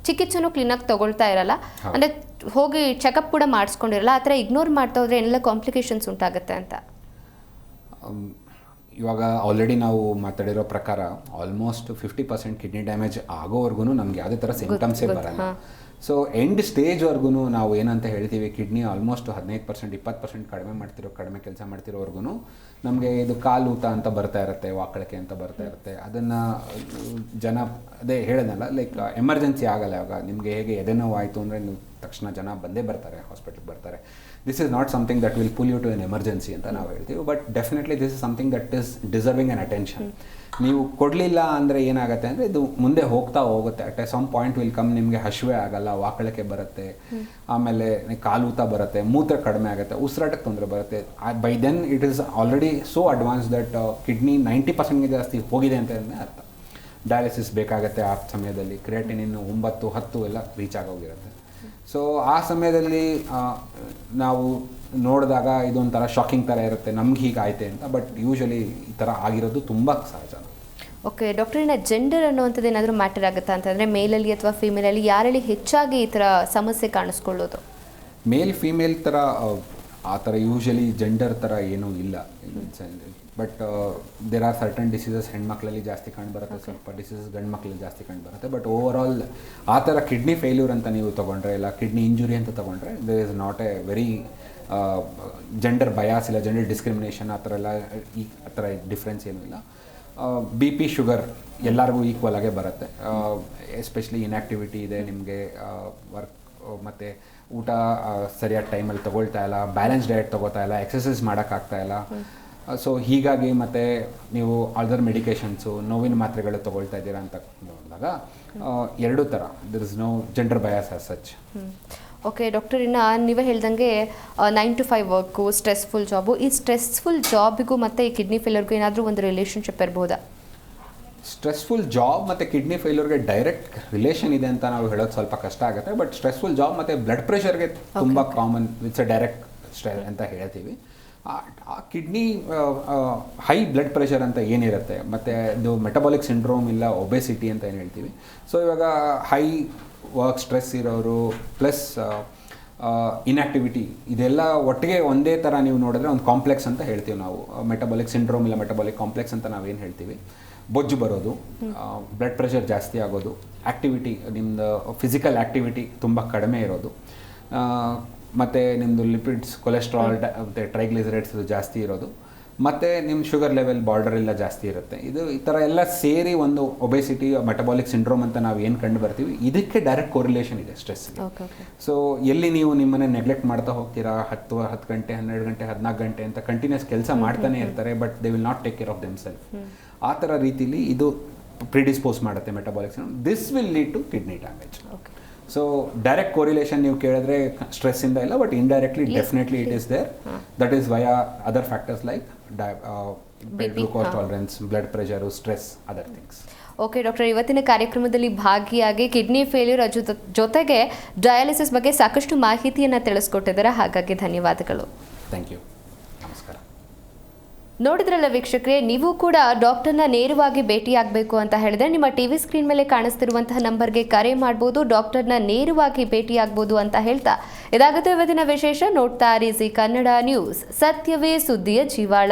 ಚಿಕಿತ್ಸೆನೂ ಕ್ಲೀನಾಗಿ ತಗೊಳ್ತಾ ಇರಲ್ಲ. ಅಂದರೆ ಹೋಗಿ ಚೆಕಪ್ ಕೂಡ ಮಾಡಿಸ್ಕೊಂಡಿರಲ್ಲ ಆ ಥರ ಇಗ್ನೋರ್ ಮಾಡ್ತಾ ಹೋದ್ರೆ ಏನೆಲ್ಲ ಕಾಂಪ್ಲಿಕೇಶನ್ಸ್ ಉಂಟಾಗುತ್ತೆ ಅಂತ ಇವಾಗ ಆಲ್ರೆಡಿ ನಾವು ಮಾತಾಡಿರೋ ಪ್ರಕಾರ almost fifty percent kidney damage ಆಗೋವರೆಗೂ ನಮ್ಗೆ ಯಾವುದೇ ಥರ ಸಿಂಟಮ್ಸೇ ಗೊತ್ತು, ಬರಲ್ಲ. ಸೊ ಎಂಡ್ ಸ್ಟೇಜ್ವರೆಗೂ ನಾವು ಏನಂತ ಹೇಳ್ತೀವಿ ಕಿಡ್ನಿ ಆಲ್ಮೋಸ್ಟ್ ಹದಿನೈದು ಪರ್ಸೆಂಟ್ ಇಪ್ಪತ್ತು ಪರ್ಸೆಂಟ್ ಕಡಿಮೆ ಮಾಡ್ತಿರೋ, ಕಡಿಮೆ ಕೆಲಸ ಮಾಡ್ತಿರೋವರೆಗೂ ನಮಗೆ ಇದು ಕಾಲು ಊತ ಅಂತ ಬರ್ತಾ ಇರುತ್ತೆ, ವಾಕಳಿಕೆ ಅಂತ ಬರ್ತಾ ಇರುತ್ತೆ. ಅದನ್ನು, ಜನ, ಅದೇ ಹೇಳೋದಲ್ಲ ಲೈಕ್ ಎಮರ್ಜೆನ್ಸಿ ಆಗಲ್ಲ ಯಾವಾಗ ನಿಮಗೆ ಹೇಗೆ ಎದೆನೋವಾಯಿತು ಅಂದರೆ ನೀವು ತಕ್ಷಣ ಜನ ಬಂದೇ ಬರ್ತಾರೆ ಹಾಸ್ಪಿಟ್ಲಿಗೆ ಬರ್ತಾರೆ. This is not something that will pull you to an emergency ಅಂತ ನಾವು ಹೇಳ್ತೀವಿ. But definitely this is something that is deserving an attention ನೀವು ಕೊಡಲಿಲ್ಲ ಅಂದರೆ ಏನಾಗುತ್ತೆ ಅಂದರೆ ಇದು ಮುಂದೆ ಹೋಗ್ತಾ ಹೋಗುತ್ತೆ. At a some point will come ನಿಮಗೆ ಹಶುವೆ ಆಗಲ್ಲ ವಾಕಳಕ್ಕೆ ಬರುತ್ತೆ ಆಮೇಲೆ ಕಾಲೂತ ಬರುತ್ತೆ ಮೂತ್ರ ಕಡಿಮೆ ಆಗುತ್ತೆ ಉಸಿರಾಟಕ್ಕೆ ತೊಂದರೆ ಬರುತ್ತೆ. By then it is already so advance that kidney ninety ಪರ್ಸೆಂಟ್ಗೆ ಜಾಸ್ತಿ ಹೋಗಿದೆ ಅಂತ ಅರ್ಥ. ಡಯಾಲಿಸಿಸ್ ಬೇಕಾಗುತ್ತೆ ಆ ಸಮಯದಲ್ಲಿ ಕ್ರಿಯಾಟಿನಿನ್ ಒಂಬತ್ತು ಹತ್ತು ಎಲ್ಲ ರೀಚ್ ಆಗೋಗಿರುತ್ತೆ ಸೊ ಆ ಸಮಯದಲ್ಲಿ ನಾವು ನೋಡಿದಾಗ ಇದೊಂಥರ ಶಾಕಿಂಗ್ ಥರ ಇರುತ್ತೆ ನಮ್ಗೆ ಹೀಗಾಯ್ತೆ ಅಂತ ಬಟ್ ಯೂಶಲಿ ಈ ಥರ ಆಗಿರೋದು ತುಂಬ ಸಹಜ. ಓಕೆ ಡಾಕ್ಟರ್ ಇನ್ನು ಜೆಂಡರ್ ಅನ್ನುವಂಥದ್ದು ಏನಾದರೂ ಮ್ಯಾಟರ್ ಆಗುತ್ತಾ ಅಂತಂದರೆ ಮೇಲಲ್ಲಿ ಅಥವಾ ಫೀಮೇಲಲ್ಲಿ ಯಾರಲ್ಲಿ ಹೆಚ್ಚಾಗಿ ಈ ಥರ ಸಮಸ್ಯೆ ಕಾಣಿಸ್ಕೊಳ್ಳೋದು? ಮೇಲ್ ಫೀಮೇಲ್ ಥರ ಆ, ಥರ ಯೂಶಲಿ ಜೆಂಡರ್ ಥರ ಏನೂ ಇಲ್ಲ. But there are certain diseases ಹೆಣ್ಮಕ್ಳಲ್ಲಿ ಜಾಸ್ತಿ ಕಂಡುಬರುತ್ತೆ ಸ್ವಲ್ಪ ಡಿಸೀಸಸ್ ಗಂಡು ಮಕ್ಕಳಲ್ಲಿ ಜಾಸ್ತಿ ಕಂಡುಬರುತ್ತೆ ಬಟ್ ಓವರ್ ಆಲ್ ಆ ಥರ ಕಿಡ್ನಿ ಫೇಲ್ಯೂರ್ ಅಂತ ನೀವು ತೊಗೊಂಡ್ರೆ ಇಲ್ಲ ಕಿಡ್ನಿ ಇಂಜುರಿ ಅಂತ ತೊಗೊಂಡ್ರೆ there is not a very gender bias ಇಲ್ಲ ಜೆಂಡರ್ ಡಿಸ್ಕ್ರಿಮಿನೇಷನ್ ಆ ಥರ ಎಲ್ಲ ಈ ಆ ಥರ ಡಿಫ್ರೆನ್ಸ್ ಏನೂ ಇಲ್ಲ. ಬಿ ಪಿ ಶುಗರ್ ಎಲ್ಲರಿಗೂ ಈಕ್ವಲ್ ಆಗೇ ಬರುತ್ತೆ. ಎಸ್ಪೆಷಲಿ ಇನ್ಆ್ಯಕ್ಟಿವಿಟಿ ಇದೆ, ನಿಮಗೆ ವರ್ಕ್ ಮತ್ತು ಊಟ ಸರಿಯಾದ ಟೈಮಲ್ಲಿ ತೊಗೊಳ್ತಾ ಇಲ್ಲ ಬ್ಯಾಲೆನ್ಸ್ ಡಯಟ್ ತೊಗೋತಾ ಇಲ್ಲ ಎಕ್ಸಸೈಸ್ ಮಾಡೋಕ್ಕಾಗ್ತಾ ಇಲ್ಲ. ಸೊ ಹೀಗಾಗಿ ಮತ್ತು ನೀವು ಅದರ್ ಮೆಡಿಕೇಷನ್ಸು ನೋವಿನ ಮಾತ್ರೆಗಳು ತೊಗೊಳ್ತಾ ಇದ್ದೀರಾ ಅಂತ ಬಂದಾಗ ಎರಡೂ ಥರ there is no gender bias as such okay doctor ಇನ್ನು ನೀವೇ ಹೇಳ್ದಂಗೆ nine to five work stressful job ಈ ಸ್ಟ್ರೆಸ್ಫುಲ್ ಜಾಬಿಗೂ ಮತ್ತು ಈ ಕಿಡ್ನಿ ಫೇಲ್ಯೂರ್ಗೂ ಏನಾದರೂ ಒಂದು ರಿಲೇಷನ್ಶಿಪ್ ಇರ್ಬೋದಾ? ಸ್ಟ್ರೆಸ್ಫುಲ್ ಜಾಬ್ ಮತ್ತು ಕಿಡ್ನಿ ಫೇಲ್ಯೂರ್ಗೆ ಡೈರೆಕ್ಟ್ ರಿಲೇಷನ್ ಇದೆ ಅಂತ ನಾವು ಹೇಳೋದು ಸ್ವಲ್ಪ ಕಷ್ಟ ಆಗುತ್ತೆ. ಬಟ್ ಸ್ಟ್ರೆಸ್ಫುಲ್ ಜಾಬ್ ಮತ್ತು ಬ್ಲಡ್ ಪ್ರೆಷರ್ಗೆ ತುಂಬ common it's a direct stress ಅಂತ ಹೇಳ್ತೀವಿ. ಆ ಕಿಡ್ನಿ ಹೈ ಬ್ಲಡ್ ಪ್ರೆಷರ್ ಅಂತ ಏನಿರುತ್ತೆ ಮತ್ತು ಇದು ಮೆಟಬಾಲಿಕ್ ಸಿಂಡ್ರೋಮ್ ಇಲ್ಲ ಒಬೆಸಿಟಿ ಅಂತ ಏನು ಹೇಳ್ತೀವಿ. ಸೊ ಇವಾಗ ಹೈ ವರ್ಕ್ ಸ್ಟ್ರೆಸ್ ಇರೋರು ಪ್ಲಸ್ ಇನ್ಆಕ್ಟಿವಿಟಿ ಇದೆಲ್ಲ ಒಟ್ಟಿಗೆ ಒಂದೇ ಥರ ನೀವು ನೋಡಿದ್ರೆ ಒಂದು ಕಾಂಪ್ಲೆಕ್ಸ್ ಅಂತ ಹೇಳ್ತೀವಿ ನಾವು. ಮೆಟಬಾಲಿಕ್ ಸಿಂಡ್ರೋಮ್ ಇಲ್ಲ ಮೆಟಬಾಲಿಕ್ ಕಾಂಪ್ಲೆಕ್ಸ್ ಅಂತ ನಾವೇನು ಹೇಳ್ತೀವಿ. ಬೊಜ್ಜು ಬರೋದು ಬ್ಲಡ್ ಪ್ರೆಷರ್ ಜಾಸ್ತಿ ಆಗೋದು ಆ್ಯಕ್ಟಿವಿಟಿ ನಿಮ್ಮದು ಫಿಸಿಕಲ್ ಆ್ಯಕ್ಟಿವಿಟಿ ತುಂಬ ಕಡಿಮೆ ಇರೋದು. ಮತ್ತು ನಿಮ್ಮದು ಲಿಪಿಡ್ಸ್ ಕೊಲೆಸ್ಟ್ರಾಲ್ ಮತ್ತು ಟ್ರೈಗ್ಲಿಸರೈಡ್ಸ್ ಜಾಸ್ತಿ ಇರೋದು. ಮತ್ತು ನಿಮ್ಮ ಶುಗರ್ ಲೆವೆಲ್ ಬಾರ್ಡರ್ ಎಲ್ಲ ಜಾಸ್ತಿ ಇರುತ್ತೆ. ಇದು ಈ ಥರ ಎಲ್ಲ ಸೇರಿ ಒಂದು ಒಬೆಸಿಟಿ ಮೆಟಬಾಲಿಕ್ ಸಿಂಡ್ರೋಮ್ ಅಂತ ನಾವು ಏನು ಕಂಡು ಬರ್ತೀವಿ ಇದಕ್ಕೆ ಡೈರೆಕ್ಟ್ ಕೋರಿಲೇಷನ್ ಇದೆ ಸ್ಟ್ರೆಸ್ ಸೊ ಎಲ್ಲಿ ನೀವು ನಿಮ್ಮನ್ನೇ ನೆಗ್ಲೆಕ್ಟ್ ಮಾಡ್ತಾ ಹೋಗ್ತೀರಾ ಹತ್ತು ಹತ್ತು ಗಂಟೆ ಹನ್ನೆರಡು ಗಂಟೆ ಹದಿನಾಲ್ಕು ಗಂಟೆ ಅಂತ ಕಂಟಿನ್ಯೂಸ್ ಕೆಲಸ ಮಾಡ್ತಾನೆ ಇರ್ತಾರೆ but they will not take care of themselves ಆ ಥರ ರೀತಿಲಿ ಇದು ಪ್ರಿಡಿಸ್ಪೋಸ್ ಮಾಡುತ್ತೆ syndrome this will lead to kidney damage so direct correlation ನೀವು ಕೇಳಿದ್ರೆ ಸ್ಟ್ರೆಸ್ ಇಂದ ಇಲ್ಲ but indirectly definitely it is there that is via other factors like glucose ಹಾ. Tolerance blood pressure stress other things okay doctor ಇವತ್ತಿನ ಕಾರ್ಯಕ್ರಮದಲ್ಲಿ ಭಾಗಿಯಾಗಿ kidney failure ಜೊತೆ ಜೊತೆಗೆ ಡಯಾಲಿಸಿಸ್ ಬಗ್ಗೆ ಸಾಕಷ್ಟು ಮಾಹಿತಿಯನ್ನು ತಿಳಿಸ್ಕೊಟ್ಟಿದ್ದಾರೆ. ಹಾಗಾಗಿ ಧನ್ಯವಾದಗಳು. ಥ್ಯಾಂಕ್ ಯು ನೋಡಿದ್ರಲ್ಲ ವೀಕ್ಷಕರೇ, ನೀವು ಕೂಡ ಡಾಕ್ಟರ್ನ ನೇರವಾಗಿ ಭೇಟಿಯಾಗಬೇಕು ಅಂತ ಹೇಳಿದ್ರೆ ನಿಮ್ಮ ಟಿವಿ ಸ್ಕ್ರೀನ್ ಮೇಲೆ ಕಾಣಿಸ್ತಿರುವಂತಹ ನಂಬರ್ಗೆ ಕರೆ ಮಾಡ್ಬೋದು, ಡಾಕ್ಟರ್ನ ನೇರವಾಗಿ ಭೇಟಿಯಾಗ್ಬೋದು ಅಂತ ಹೇಳ್ತಾ. ಇದಾಗುತ್ತೆ ಇವತ್ತಿನ ವಿಶೇಷ ನೋಡ್ತಾ ಇರಿ ಕನ್ನಡ ನ್ಯೂಸ್. ಸತ್ಯವೇ ಸುದ್ದಿಯ ಜೀವಾಳ.